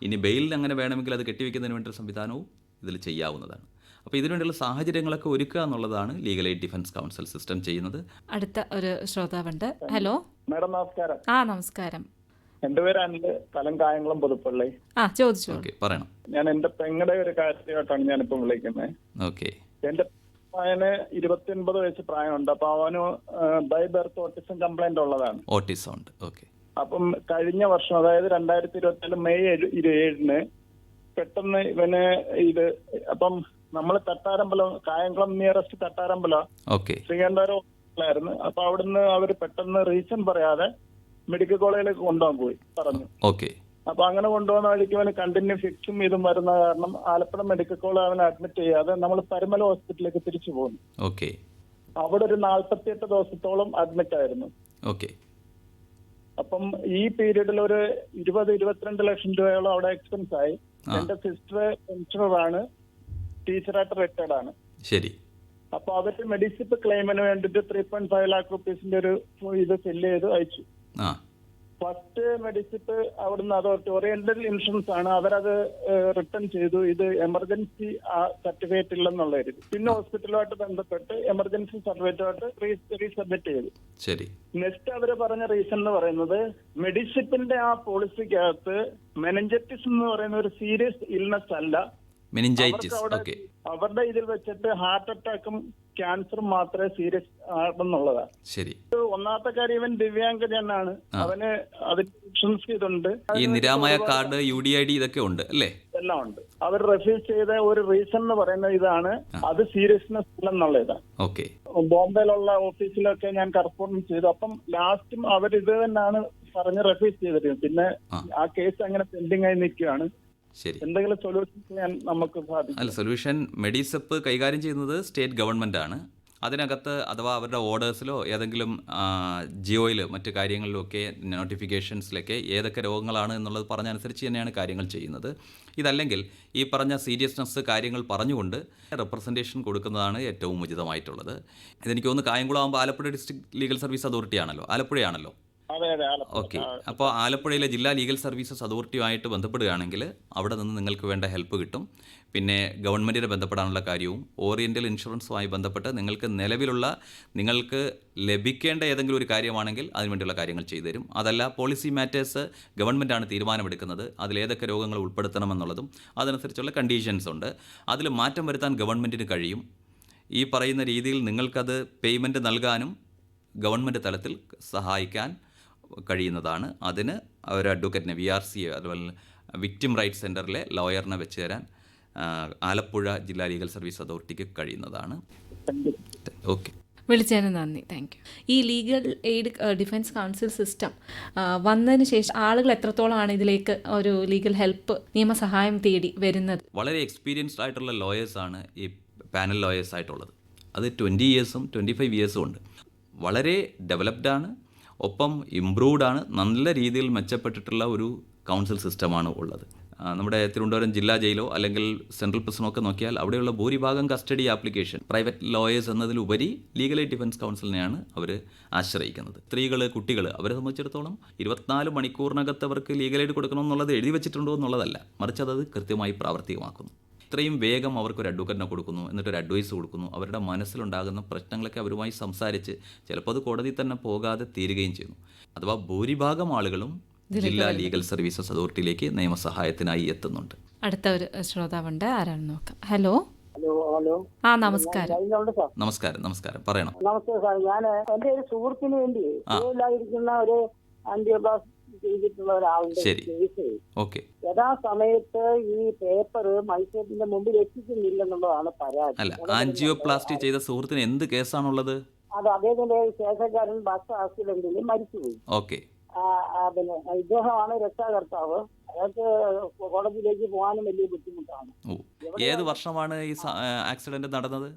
C: ഇനി ബെയിലിൽ അങ്ങനെ വേണമെങ്കിൽ അത് കെട്ടിവെക്കുന്നതിന് വേണ്ടി ഒരു സംവിധാനവും ഇതിൽ ചെയ്യാവുന്നതാണ്. അപ്പോൾ ഇതിനുവേണ്ടിയുള്ള സാഹചര്യങ്ങളൊക്കെ ഒരുക്കുക എന്നുള്ളതാണ് legal aid defence council system ചെയ്യുന്നത്.
B: അടുത്ത ഒരു ശ്രോതാവുണ്ട്. ഹലോ?
G: മാഡം നമസ്കാരം.
B: ആ നമസ്കാരം.
G: എന്റെ പേര് അനിൽ സ്ഥലം കായംകുളം പുതുപ്പള്ളി.
B: ആ ചോദിച്ചു.
C: ഓക്കെ പറയണം.
G: ഞാൻ എന്റെ പെങ്ങളുടെ ഒരു കാര്യമായിട്ടാണ് ഞാനിപ്പം വിളിക്കുന്നത്
C: ഓക്കെ.
G: എന്റെ അവന് ഇരുപത്തിയൊൻപത് വയസ്സ് പ്രായമുണ്ട്. അപ്പൊ അവന് ബൈ ബർത്ത് ഓട്ടിസം കംപ്ലൈന്റ് ഉള്ളതാണ്.
C: ഓട്ടിസം ഉണ്ട്. ഓക്കെ.
G: അപ്പം കഴിഞ്ഞ വർഷം അതായത് രണ്ടായിരത്തി ഇരുപത്തിനാല് മെയ് ഏഴ്- ഇരുപേഴിന് പെട്ടെന്ന് ഇവന് ഇത് അപ്പം നമ്മൾ തട്ടാരമ്പലം കായംകുളം നിയറസ്റ്റ് തട്ടാരമ്പലം
C: ഓക്കെ.
G: ശ്രീകണ്ഠാരമായിരുന്നു അപ്പൊ അവിടുന്ന് അവർ പെട്ടെന്ന് റീസൺ പറയാതെ മെഡിക്കൽ കോളേജിലേക്ക് കൊണ്ടുപോകാൻ പോയി പറഞ്ഞു.
C: ഓക്കെ.
G: അപ്പൊ അങ്ങനെ കൊണ്ടുപോകുന്ന വഴിക്ക് അവന് കണ്ടിന്യൂ ഫിക്സും ഇതും വരുന്ന കാരണം ആലപ്പുഴ മെഡിക്കൽ കോളേജ് അവനെ അഡ്മിറ്റ് ചെയ്യാതെ നമ്മൾ പരുമല ഹോസ്പിറ്റലിലേക്ക് തിരിച്ചു പോകുന്നു.
C: ഓക്കെ.
G: അവിടെ ഒരു നാൽപ്പത്തിയെട്ട് ദിവസത്തോളം അഡ്മിറ്റ് ആയിരുന്നു.
C: ഓക്കെ.
G: അപ്പം ഈ പീരീഡിൽ ഒരു ഇരുപത് ഇരുപത്തിരണ്ട് ലക്ഷം രൂപയോളം അവിടെ എക്സ്പെൻസ് ആയി. എന്റെ സിസ്റ്റർ പെൻഷനറാണ് ടീച്ചറായിട്ട് റിട്ടയർഡ് ആണ്.
C: ശരി.
G: അപ്പൊ അവർ മെഡിസിപ്പ് ക്ലെയിമിന് വേണ്ടിട്ട് ത്രീ പോയിന്റ് ഫൈവ് ലാക്ക് റുപ്പീസിന്റെ ഒരു ഇത് ഫില്ല് ചെയ്ത് അയച്ചു. ഫസ്റ്റ് മെഡിസിപ്പ് അവിടുന്ന് അതോറിറ്റി ഓറിയന്റൽ ഇൻഷുറൻസ് ആണ് അവരത് റിട്ടേൺ ചെയ്തു. ഇത് എമർജൻസി സർട്ടിഫിക്കറ്റ് ഇല്ലെന്നുള്ള ഒരു ഇത്. പിന്നെ ഹോസ്പിറ്റലുമായിട്ട് ബന്ധപ്പെട്ട് എമർജൻസി സർട്ടിഫിക്കറ്റുമായിട്ട് റീസബ്മിറ്റ് ചെയ്തു.
C: ശരി.
G: നെക്സ്റ്റ് അവർ പറഞ്ഞ റീസൺ എന്ന് പറയുന്നത് മെഡിസിപ്പിന്റെ ആ പോളിസിക്കകത്ത് മെനഞ്ചറ്റിസ് എന്ന് പറയുന്ന ഒരു സീരിയസ് ഇൽനെസ് അല്ല. അവരുടെ ഇതിൽ വെച്ചിട്ട് ഹാർട്ട് അറ്റാക്കും ക്യാൻസറും മാത്രമേ സീരിയസ് ആണെന്നുള്ളതാണ്
C: ശരി.
G: ഒന്നാമത്തെ കാര്യം ഇവൻ ദിവ്യാംഗജനാണ് അവന് അതിന് ഇൻഷുറൻസ് ഇതുണ്ട്
C: ഈ Niramaya card U D I D ഇതൊക്കെ ഉണ്ട് അല്ലേ?
G: എല്ലാം ഉണ്ട്. അവർ റെഫ്യൂസ് ചെയ്ത ഒരു റീസൺ എന്ന് പറയുന്നത് ഇതാണ്. അത് സീരിയസ്നെസ് ഇല്ലെന്നുള്ള ഇതാണ്
C: ഓക്കെ.
G: ബോംബെയിലുള്ള ഓഫീസിലൊക്കെ ഞാൻ കറസ്പോണ്ടൻസ് ചെയ്തു. അപ്പം ലാസ്റ്റും അവർ ഇത് തന്നെയാണ് പറഞ്ഞ് റെഫ്യൂസ് ചെയ്തിരുന്നത് പിന്നെ.
C: ആ.
G: കേസ് അങ്ങനെ പെൻഡിങ് ആയി നിൽക്കുകയാണ്.
C: ശരി.
G: എന്തെങ്കിലും സൊല്യൂഷൻ ചെയ്യാൻ നമുക്ക് സാധിക്കും.
C: അല്ല സൊല്യൂഷൻ മെഡിസപ്പ് കൈകാര്യം ചെയ്യുന്നത് സ്റ്റേറ്റ് ഗവൺമെന്റ് ആണ് അതിനകത്ത് അഥവാ അവരുടെ ഓർഡേഴ്സിലോ ഏതെങ്കിലും ജിയോയിൽ മറ്റു കാര്യങ്ങളിലോ ഒക്കെ നോട്ടിഫിക്കേഷൻസിലൊക്കെ ഏതൊക്കെ രോഗങ്ങളാണ് എന്നുള്ളത് പറഞ്ഞനുസരിച്ച് തന്നെയാണ് കാര്യങ്ങൾ ചെയ്യുന്നത്. ഇതല്ലെങ്കിൽ ഈ പറഞ്ഞ സീരിയസ്നെസ് കാര്യങ്ങൾ പറഞ്ഞുകൊണ്ട് റെപ്രസെന്റേഷൻ കൊടുക്കുന്നതാണ് ഏറ്റവും ഉചിതമായിട്ടുള്ളത്. ഇതെനിക്ക് തോന്നുന്നു കായംകുളം ആകുമ്പോൾ Alappuzha district legal service authority ആണല്ലോ ആലപ്പുഴയാണല്ലോ. ഓക്കെ. അപ്പോൾ ആലപ്പുഴയിലെ ജില്ലാ ലീഗൽ സർവീസസ് അതോറിറ്റിയുമായിട്ട് ബന്ധപ്പെടുകയാണെങ്കിൽ അവിടെ നിന്ന് നിങ്ങൾക്ക് വേണ്ട ഹെൽപ്പ് കിട്ടും. പിന്നെ ഗവൺമെന്റിനെ ബന്ധപ്പെടാനുള്ള കാര്യവും ഓറിയന്റൽ ഇൻഷുറൻസുമായി ബന്ധപ്പെട്ട് നിങ്ങൾക്ക് നിലവിലുള്ള നിങ്ങൾക്ക് ലഭിക്കേണ്ട ഏതെങ്കിലും ഒരു കാര്യമാണെങ്കിൽ അതിനുവേണ്ടിയുള്ള കാര്യങ്ങൾ ചെയ്തു തരും അതല്ല പോളിസി മാറ്റേഴ്സ് ഗവൺമെന്റാണ് തീരുമാനമെടുക്കുന്നത്. അതിലേതൊക്കെ രോഗങ്ങൾ ഉൾപ്പെടുത്തണമെന്നുള്ളതും അതനുസരിച്ചുള്ള കണ്ടീഷൻസ് ഉണ്ട്. അതിൽ മാറ്റം വരുത്താൻ ഗവൺമെന്റിന് കഴിയും. ഈ പറയുന്ന രീതിയിൽ നിങ്ങൾക്കത് പേയ്മെന്റ് നൽകാനും ഗവൺമെന്റ് തലത്തിൽ സഹായിക്കാൻ കഴിയുന്നതാണ്. അതിന് ഒരു അഡ്വക്കേറ്റിനെ വി ആർ സി അതുപോലെ വിക്ടിം റൈറ്റ് സെന്ററിലെ ലോയറിനെ വെച്ച് തരാൻ ആലപ്പുഴ ജില്ലാ ലീഗൽ സർവീസ് അതോറിറ്റിക്ക് കഴിയുന്നതാണ്. ഓക്കെ
B: വിളിച്ചതിന് നന്ദി. താങ്ക് യു ഈ legal aid defence council system വന്നതിന് ശേഷം ആളുകൾ എത്രത്തോളമാണ് ഇതിലേക്ക് ഒരു ലീഗൽ ഹെൽപ്പ് നിയമസഹായം തേടി വരുന്നത്?
C: വളരെ എക്സ്പീരിയൻസ്ഡ് ആയിട്ടുള്ള ലോയേഴ്സാണ് ഈ പാനൽ ലോയേഴ്സ് ആയിട്ടുള്ളത്. അത് ട്വന്റി ഇയേഴ്സും ട്വന്റി ഫൈവ് ഇയേഴ്സും ഉണ്ട്. വളരെ ഡെവലപ്ഡ് ആണ്. ഒപ്പം ഇംപ്രൂവ്ഡ് ആണ് നല്ല രീതിയിൽ മെച്ചപ്പെട്ടിട്ടുള്ള ഒരു കൗൺസിൽ സിസ്റ്റമാണ് ഉള്ളത്. നമ്മുടെ തിരുവനന്തപുരം ജില്ലാ ജയിലോ അല്ലെങ്കിൽ സെൻട്രൽ പ്രിസണോ ഒക്കെ നോക്കിയാൽ അവിടെയുള്ള ഭൂരിഭാഗം കസ്റ്റഡി ആപ്ലിക്കേഷൻ പ്രൈവറ്റ് ലോയേഴ്സ് എന്നതിലുപരി ലീഗൽ എയ്ഡ് ഡിഫൻസ് കൗൺസിലിനെയാണ് അവർ ആശ്രയിക്കുന്നത്. സ്ത്രീകൾ കുട്ടികൾ അവരെ സംബന്ധിച്ചിടത്തോളം ഇരുപത്തിനാല് മണിക്കൂറിനകത്ത് അവർക്ക് ലീഗൽ എയ്ഡ് കൊടുക്കണമെന്നുള്ളത് എഴുതി വെച്ചിട്ടുണ്ടോ എന്നുള്ളതല്ല. മറിച്ച് അത് കൃത്യമായി പ്രാവർത്തികമാക്കുന്നു. ഇത്രയും വേഗം അവർക്ക് ഒരു അഡ്വക്കറ്റിനെ കൊടുക്കുന്നു എന്നിട്ട് ഒരു അഡ്വൈസ് കൊടുക്കുന്നു. അവരുടെ മനസ്സിലുണ്ടാകുന്ന പ്രശ്നങ്ങളൊക്കെ അവരുമായി സംസാരിച്ച് ചിലപ്പോൾ അത് കോടതി തന്നെ പോകാതെ തീരുകയും ചെയ്യുന്നു. അഥവാ ഭൂരിഭാഗം ആളുകളും ജില്ലാ ലീഗൽ സർവീസസ് അതോറിറ്റിയിലേക്ക് നിയമസഹായത്തിനായി എത്തുന്നുണ്ട്.
B: അടുത്ത ഒരു ശ്രോതാവുണ്ട് ആരാണ് നോക്കാം. ഹലോ
H: ഹലോ ഹലോ
B: ആ നമസ്കാരം.
C: നമസ്കാരം നമസ്കാരം. പറയണം.
H: നമസ്കാരം സാർ. ഞാൻ എന്റെ ഒരു സുഹൃത്തിന് വേണ്ടി ഒരു ആന്റിബയോട്ടിക് ചെയ്തിട്ടുള്ള ഒരാളുടെ
C: ശരി.
H: Case
C: okay.
H: യഥാസമയത്ത് ഈ പേപ്പർ മത്സരത്തിന്റെ മുമ്പിൽ എത്തിക്കുന്നില്ലെന്നുള്ളതാണ് പരാതി.
C: അല്ല ആൻജിയോപ്ലാസ്റ്റി ചെയ്ത സുഹൃത്തിന് എന്ത് കേസാണുള്ളത്?
H: അത് അദ്ദേഹത്തിന്റെ ശേഷക്കാരൻ ബസ് ആക്സിഡന്റിൽ മരിച്ചുപോയി.
C: ഓക്കെ.
H: പിന്നെ ഇദ്ദേഹമാണ് രക്ഷാകർത്താവ്. അയാൾക്ക് കോടതിയിലേക്ക് പോകാനും വലിയ ബുദ്ധിമുട്ടാണ്.
C: ഏത് വർഷമാണ് ഈ ആക്സിഡന്റ് നടന്നത്?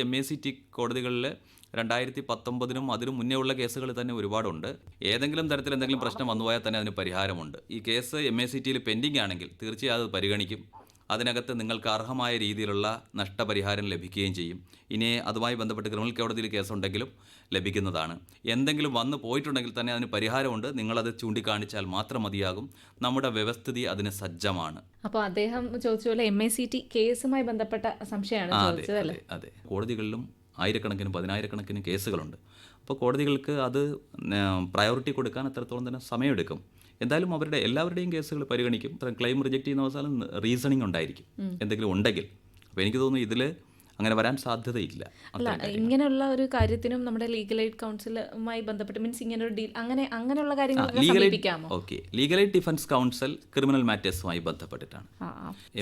C: എം എ സി ടി കോടതികളിൽ രണ്ടായിരത്തി പത്തൊമ്പതിനും അതിനു മുന്നേ ഉള്ള കേസുകൾ തന്നെ ഒരുപാടുണ്ട്. ഏതെങ്കിലും തരത്തിൽ എന്തെങ്കിലും പ്രശ്നം വന്നുപോയാൽ തന്നെ അതിന് പരിഹാരമുണ്ട്. ഈ കേസ് എം എ സി ടിയിൽ പെൻഡിംഗ് ആണെങ്കിൽ തീർച്ചയായും അത് പരിഗണിക്കും. അതിനകത്ത് നിങ്ങൾക്ക് അർഹമായ രീതിയിലുള്ള നഷ്ടപരിഹാരം ലഭിക്കുകയും ചെയ്യും. ഇനി അതുമായി ബന്ധപ്പെട്ട് ക്രിമിനൽ കോടതിയിൽ കേസുണ്ടെങ്കിലും ലഭിക്കുന്നതാണ്. എന്തെങ്കിലും വന്നു പോയിട്ടുണ്ടെങ്കിൽ തന്നെ അതിന് പരിഹാരമുണ്ട്. നിങ്ങളത് ചൂണ്ടിക്കാണിച്ചാൽ മാത്രം മതിയാകും. നമ്മുടെ വ്യവസ്ഥിതി അതിന് സജ്ജമാണ്.
B: അപ്പോൾ അദ്ദേഹം ചോദിച്ച പോലെ എം എ സി ടി കേസുമായി ബന്ധപ്പെട്ട സംശയമാണ്
C: അതെ അതെ അതെ. കോടതികളിലും ആയിരക്കണക്കിന് പതിനായിരക്കണക്കിന് കേസുകളുണ്ട്. അപ്പോൾ കോടതികൾക്ക് അത് പ്രയോറിറ്റി കൊടുക്കാൻ അത്രത്തോളം തന്നെ സമയമെടുക്കും. എന്തായാലും അവരുടെ എല്ലാവരുടെയും കേസുകൾ പരിഗണിക്കും. ക്ലെയിം റിജക്ട് ചെയ്യുന്ന അവസാനം റീസണിങ് ഉണ്ടായിരിക്കും. എന്തെങ്കിലും ഉണ്ടെങ്കിൽ. അപ്പോൾ എനിക്ക് തോന്നുന്നു ഇതിൽ അങ്ങനെ വരാൻ സാധ്യതയില്ല.
B: അല്ല ഇങ്ങനെയുള്ള ഒരു കാര്യത്തിനും നമ്മുടെ ലീഗൽ എയ്ഡ് കൗൺസിലുമായി ബന്ധപ്പെട്ട് മീൻസ് ഇങ്ങനെ ഒരു ഡീൽ അങ്ങനെ അങ്ങനെയുള്ള കാര്യങ്ങൾ
C: okay. Legal aid defence council criminal മാറ്റേഴ്സുമായി ബന്ധപ്പെട്ടിട്ടാണ്.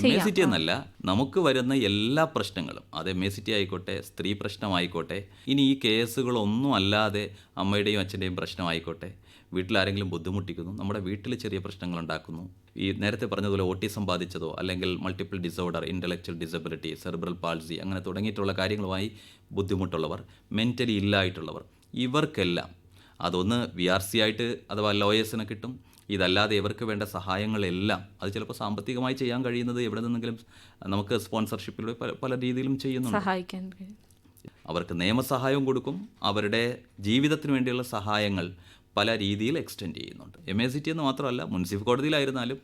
C: എം എ സി ടി എന്നല്ല നമുക്ക് വരുന്ന എല്ലാ പ്രശ്നങ്ങളും അത് എം എ സി ടി ആയിക്കോട്ടെ സ്ത്രീ പ്രശ്നമായിക്കോട്ടെ ഇനി ഈ കേസുകളൊന്നും അല്ലാതെ അമ്മയുടെയും അച്ഛന്റെയും പ്രശ്നമായിക്കോട്ടെ വീട്ടിലാരെങ്കിലും ബുദ്ധിമുട്ടിക്കുന്നു നമ്മുടെ വീട്ടിൽ ചെറിയ പ്രശ്നങ്ങൾ ഉണ്ടാക്കുന്നു ഈ നേരത്തെ പറഞ്ഞതുപോലെ ഓട്ടിസം ബാധിച്ചതോ അല്ലെങ്കിൽ multiple disorder intellectual disability cerebral palsy അങ്ങനെ തുടങ്ങിയിട്ടുള്ള കാര്യങ്ങളുമായി ബുദ്ധിമുട്ടുള്ളവർ മെന്റലി ഇല്ലായിട്ടുള്ളവർ ഇവർക്കെല്ലാം അതൊന്ന് വി ആർ സി ആയിട്ട് അഥവാ ലോയേഴ്സിനെ കിട്ടും. ഇതല്ലാതെ ഇവർക്ക് വേണ്ട സഹായങ്ങളെല്ലാം അത് ചിലപ്പോൾ സാമ്പത്തികമായി ചെയ്യാൻ കഴിയുന്നത് എവിടെ നിന്നെങ്കിലും നമുക്ക് സ്പോൺസർഷിപ്പിലൂടെ പല പല രീതിയിലും ചെയ്യുന്നുണ്ട്.
B: സഹായിക്കാൻ
C: അവർക്ക് നിയമസഹായവും കൊടുക്കും. അവരുടെ ജീവിതത്തിന് വേണ്ടിയുള്ള സഹായങ്ങൾ പല രീതിയിൽ എക്സ്റ്റെൻഡ് ചെയ്യുന്നുണ്ട്. എം എ സി ടി എന്ന് മാത്രമല്ല മുനിസിപ്പൽ കോടതിയിലായിരുന്നാലും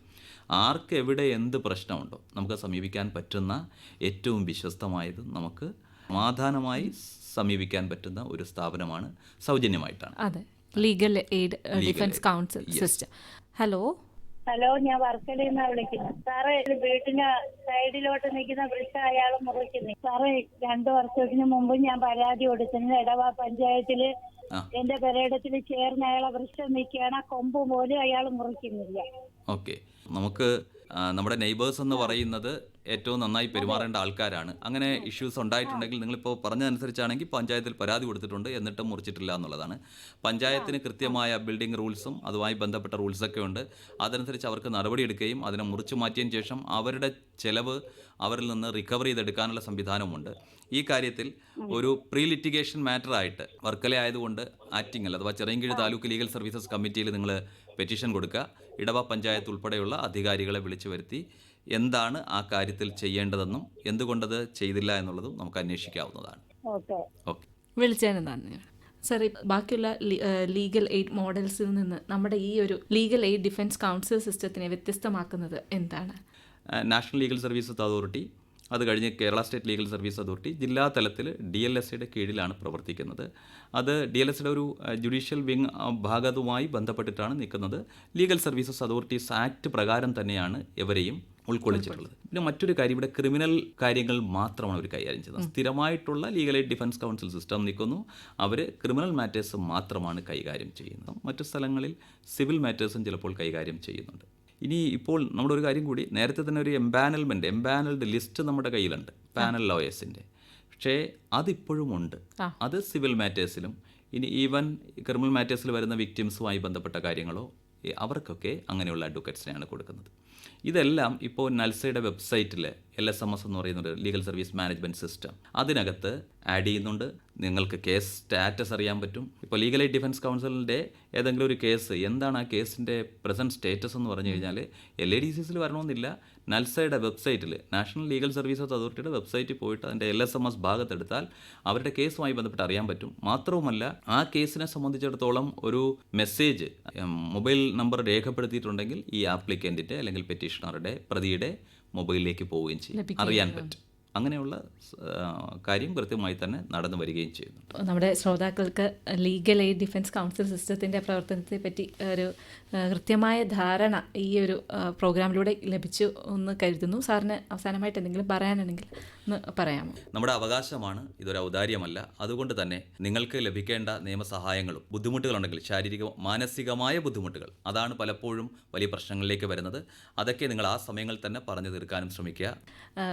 C: ആർക്ക് എവിടെ എന്ത് പ്രശ്നമുണ്ടോ നമുക്ക് സമീപിക്കാൻ പറ്റുന്ന ഏറ്റവും വിശ്വസ്തമായത് നമുക്ക് സമാധാനമായി സമീപിക്കാൻ പറ്റുന്ന ഒരു സ്ഥാപനമാണ് സൗജന്യമായിട്ടാണ്.
B: അതെ. Legal aid defence council. System hello
F: hello ഞാൻ വർക്കലയിൽ നിന്നാണ് വിളിക്കുന്നത്. സാറേ വീട്ടിന്റെ വീട്ടിന് സൈഡിലോട്ട് നിൽക്കുന്ന വൃക്ഷ അയാൾ മുറിക്കുന്നു. സാറേ രണ്ടു വർഷത്തിന് മുമ്പ് ഞാൻ പരാതി കൊടുത്തിരുന്നു. എടവ
C: പഞ്ചായത്തിൽ.
F: എന്റെ പെരയിടത്തിൽ ചേർന്ന് അയാളെ വൃക്ഷം നിൽക്കുകയാണ് ആ കൊമ്പ് പോലും അയാൾ മുറിക്കുന്നില്ല.
C: ഓക്കെ. നമുക്ക് നമ്മുടെ നെയ്ബേഴ്സ് എന്ന് പറയുന്നത് ഏറ്റവും നന്നായി പെരുമാറേണ്ട ആൾക്കാരാണ്. അങ്ങനെ ഇഷ്യൂസ് ഉണ്ടായിട്ടുണ്ടെങ്കിൽ നിങ്ങളിപ്പോൾ പറഞ്ഞതനുസരിച്ചാണെങ്കിൽ പഞ്ചായത്തിൽ പരാതി കൊടുത്തിട്ടുണ്ട് എന്നിട്ടും മുറിച്ചിട്ടില്ല എന്നുള്ളതാണ്. പഞ്ചായത്തിന് കൃത്യമായ ബിൽഡിംഗ് റൂൾസും അതുമായി ബന്ധപ്പെട്ട റൂൾസൊക്കെ ഉണ്ട്. അതനുസരിച്ച് അവർക്ക് നടപടിയെടുക്കുകയും അതിനെ മുറിച്ചു മാറ്റിയതിന് ശേഷം അവരുടെ ചെലവ് അവരിൽ നിന്ന് റിക്കവർ ചെയ്തെടുക്കാനുള്ള സംവിധാനമുണ്ട് ഈ കാര്യത്തിൽ ഒരു പ്രീ ലിറ്റിഗേഷൻ മാറ്ററായിട്ട് വർക്കല ആയതുകൊണ്ട് ആറ്റിങ്ങൽ അഥവാ ചെറിയങ്കിഴി താലൂക്ക് ലീഗൽ സർവീസസ് കമ്മിറ്റിയിൽ നിങ്ങൾ പെറ്റീഷൻ കൊടുക്കുക. ഇടവ പഞ്ചായത്ത് ഉൾപ്പെടെയുള്ള അധികാരികളെ വിളിച്ചു വരുത്തി എന്താണ് ആ കാര്യത്തിൽ ചെയ്യേണ്ടതെന്നും എന്തുകൊണ്ടത് ചെയ്തില്ല എന്നുള്ളതും നമുക്ക് അന്വേഷിക്കാവുന്നതാണ്.
F: ഓക്കെ.
C: ഓക്കെ.
B: വിളിച്ചതിന് നന്ദി. സാർ ബാക്കിയുള്ള ലീഗൽ എയ്ഡ് മോഡൽസിൽ നിന്ന് നമ്മുടെ ഈ ഒരു ലീഗൽ എയ്ഡ് ഡിഫൻസ് കൗൺസിൽ സിസ്റ്റത്തിനെ വ്യത്യസ്തമാക്കുന്നത് എന്താണ്?
C: നാഷണൽ ലീഗൽ സർവീസസ് അതോറിറ്റി അത് കഴിഞ്ഞ് Kerala state legal service authority ജില്ലാ തലത്തിൽ ഡി എൽ എസ് സിയുടെ കീഴിലാണ് പ്രവർത്തിക്കുന്നത്. അത് ഡി എൽ എസ് സിയുടെ ഒരു ജുഡീഷ്യൽ വിങ് ഭാഗത്തുമായി ബന്ധപ്പെട്ടിട്ടാണ് നിൽക്കുന്നത്. ലീഗൽ സർവീസസ് അതോറിറ്റീസ് ആക്ട് പ്രകാരം തന്നെയാണ് ഇവരെയും ഉൾക്കൊള്ളിച്ചിട്ടുള്ളത്. പിന്നെ മറ്റൊരു കാര്യം ഇവിടെ ക്രിമിനൽ കാര്യങ്ങൾ മാത്രമാണ് അവർ കൈകാര്യം ചെയ്യുന്നത്. സ്ഥിരമായിട്ടുള്ള legal aid defence council system നിൽക്കുന്നു. അവർ ക്രിമിനൽ മാറ്റേഴ്സ് മാത്രമാണ് കൈകാര്യം ചെയ്യുന്നത്. മറ്റു സ്ഥലങ്ങളിൽ സിവിൽ മാറ്റേഴ്സും ചിലപ്പോൾ കൈകാര്യം ചെയ്യുന്നുണ്ട്. ഇനി ഇപ്പോൾ നമ്മുടെ ഒരു കാര്യം കൂടി നേരത്തെ തന്നെ ഒരു എംപാനൽമെന്റ് എംപാനൽഡ് ലിസ്റ്റ് നമ്മുടെ കയ്യിലുണ്ട് പാനൽ ലോയേഴ്സിന്റെ പക്ഷേ അതിപ്പോഴും ഉണ്ട്. അത് സിവിൽ മാറ്റേഴ്സിലും ഇനി ഈവൻ ക്രിമിനൽ മാറ്റേഴ്സിൽ വരുന്ന വിക്ടിംസുമായി ബന്ധപ്പെട്ട കാര്യങ്ങളോ അവർക്കൊക്കെ അങ്ങനെയുള്ള അഡ്വക്കേറ്റ്സിനെയാണ് കൊടുക്കുന്നത്. ഇതെല്ലാം ഇപ്പോൾ നൽസയുടെ വെബ്സൈറ്റിൽ എൽ എസ് എം എസ് എന്ന് പറയുന്ന ഒരു ലീഗൽ സർവീസ് മാനേജ്മെന്റ് സിസ്റ്റം. അതിനകത്ത് ആഡ് ചെയ്യുന്നുണ്ട്. നിങ്ങൾക്ക് കേസ് സ്റ്റാറ്റസ് അറിയാൻ പറ്റും. ഇപ്പോൾ ലീഗൽ എയ്ഡ് ഡിഫൻസ് കൗൺസിലിന്റെ ഏതെങ്കിലും ഒരു കേസ് എന്താണ് ആ കേസിന്റെ പ്രസന്റ് സ്റ്റേറ്റസ് എന്ന് പറഞ്ഞു കഴിഞ്ഞാൽ എൽ എ ഡി സി സിയിൽ വരണമെന്നില്ല. നൽസയുടെ വെബ്സൈറ്റിൽ നാഷണൽ ലീഗൽ സർവീസസ് അതോറിറ്റിയുടെ വെബ്സൈറ്റിൽ പോയിട്ട് അതിന്റെ എൽ എസ് എം എസ് ഭാഗത്തെടുത്താൽ അവരുടെ കേസുമായി ബന്ധപ്പെട്ട് അറിയാൻ പറ്റും. മാത്രവുമല്ല ആ കേസിനെ സംബന്ധിച്ചിടത്തോളം ഒരു മെസ്സേജ് മൊബൈൽ നമ്പർ രേഖപ്പെടുത്തിയിട്ടുണ്ടെങ്കിൽ ഈ ആപ്ലിക്കന്റിന്റെ അല്ലെങ്കിൽ പെറ്റീഷണറുടെ പ്രതിയുടെ മൊബൈലിലേക്ക് പോവുകയും ചെയ്യും. അറിയാൻ പറ്റും. അങ്ങനെയുള്ള കാര്യം കൃത്യമായി തന്നെ നടന്നു വരികയും ചെയ്യുന്നു
B: നമ്മുടെ ശ്രോതാക്കൾക്ക് ലീഗൽ എയ്ഡ് ഡിഫൻസ് കൗൺസിൽ സിസ്റ്റത്തിന്റെ പ്രവർത്തനത്തെ പറ്റി ഒരു കൃത്യമായ ധാരണ ഈ ഒരു പ്രോഗ്രാമിലൂടെ ലഭിച്ചു എന്ന് കരുതുന്നു. സാറിന് അവസാനമായിട്ട് എന്തെങ്കിലും പറയാനുണ്ടെങ്കിൽ ഒന്ന് പറയാമോ?
C: നമ്മുടെ അവകാശമാണ് ഇതൊരു ഔദാര്യമല്ല. അതുകൊണ്ട് തന്നെ നിങ്ങൾക്ക് ലഭിക്കേണ്ട നിയമസഹായങ്ങളും ബുദ്ധിമുട്ടുകളുണ്ടെങ്കിൽ ശാരീരിക മാനസികമായ ബുദ്ധിമുട്ടുകൾ അതാണ് പലപ്പോഴും വലിയ പ്രശ്നങ്ങളിലേക്ക് വരുന്നത്. അതൊക്കെ നിങ്ങൾ ആ സമയങ്ങളിൽ തന്നെ പറഞ്ഞു തീർക്കാനും ശ്രമിക്കുക.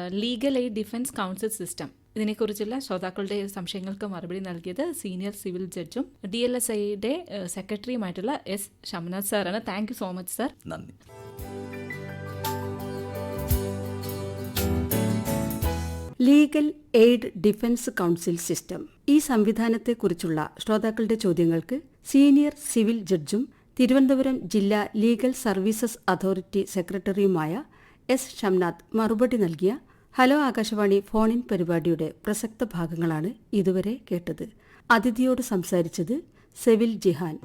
B: Legal aid defence council system ഇതിനെക്കുറിച്ചുള്ള ശ്രോതാക്കളുടെ സംശയങ്ങൾക്ക് മറുപടി നൽകിയത് സീനിയർ സിവിൽ ജഡ്ജും ഡി എൽ എസ് ഐയുടെ സെക്രട്ടറിയുമായിട്ടുള്ള എസ് ഷംനാഥ് സാറാണ്. Thank you so much sir
C: നന്ദി.
A: Legal aid defence council system. ഈ സംവിധാനത്തെക്കുറിച്ചുള്ള ശ്രോതാക്കളുടെ ചോദ്യങ്ങൾക്ക് സീനിയർ സിവിൽ ജഡ്ജും തിരുവനന്തപുരം ജില്ലാ ലീഗൽ സർവീസസ് അതോറിറ്റി സെക്രട്ടറിയുമായ എസ് ഷംനാഥ് മറുപടി നൽകിയ ഹലോ ആകാശവാണി ഫോണിൻ പരിപാടിയുടെ പ്രസക്ത ഭാഗങ്ങളാണ് ഇതുവരെ കേട്ടത്. അതിഥിയോട് സംസാരിച്ചത് സെവിൽ ജിഹാൻ.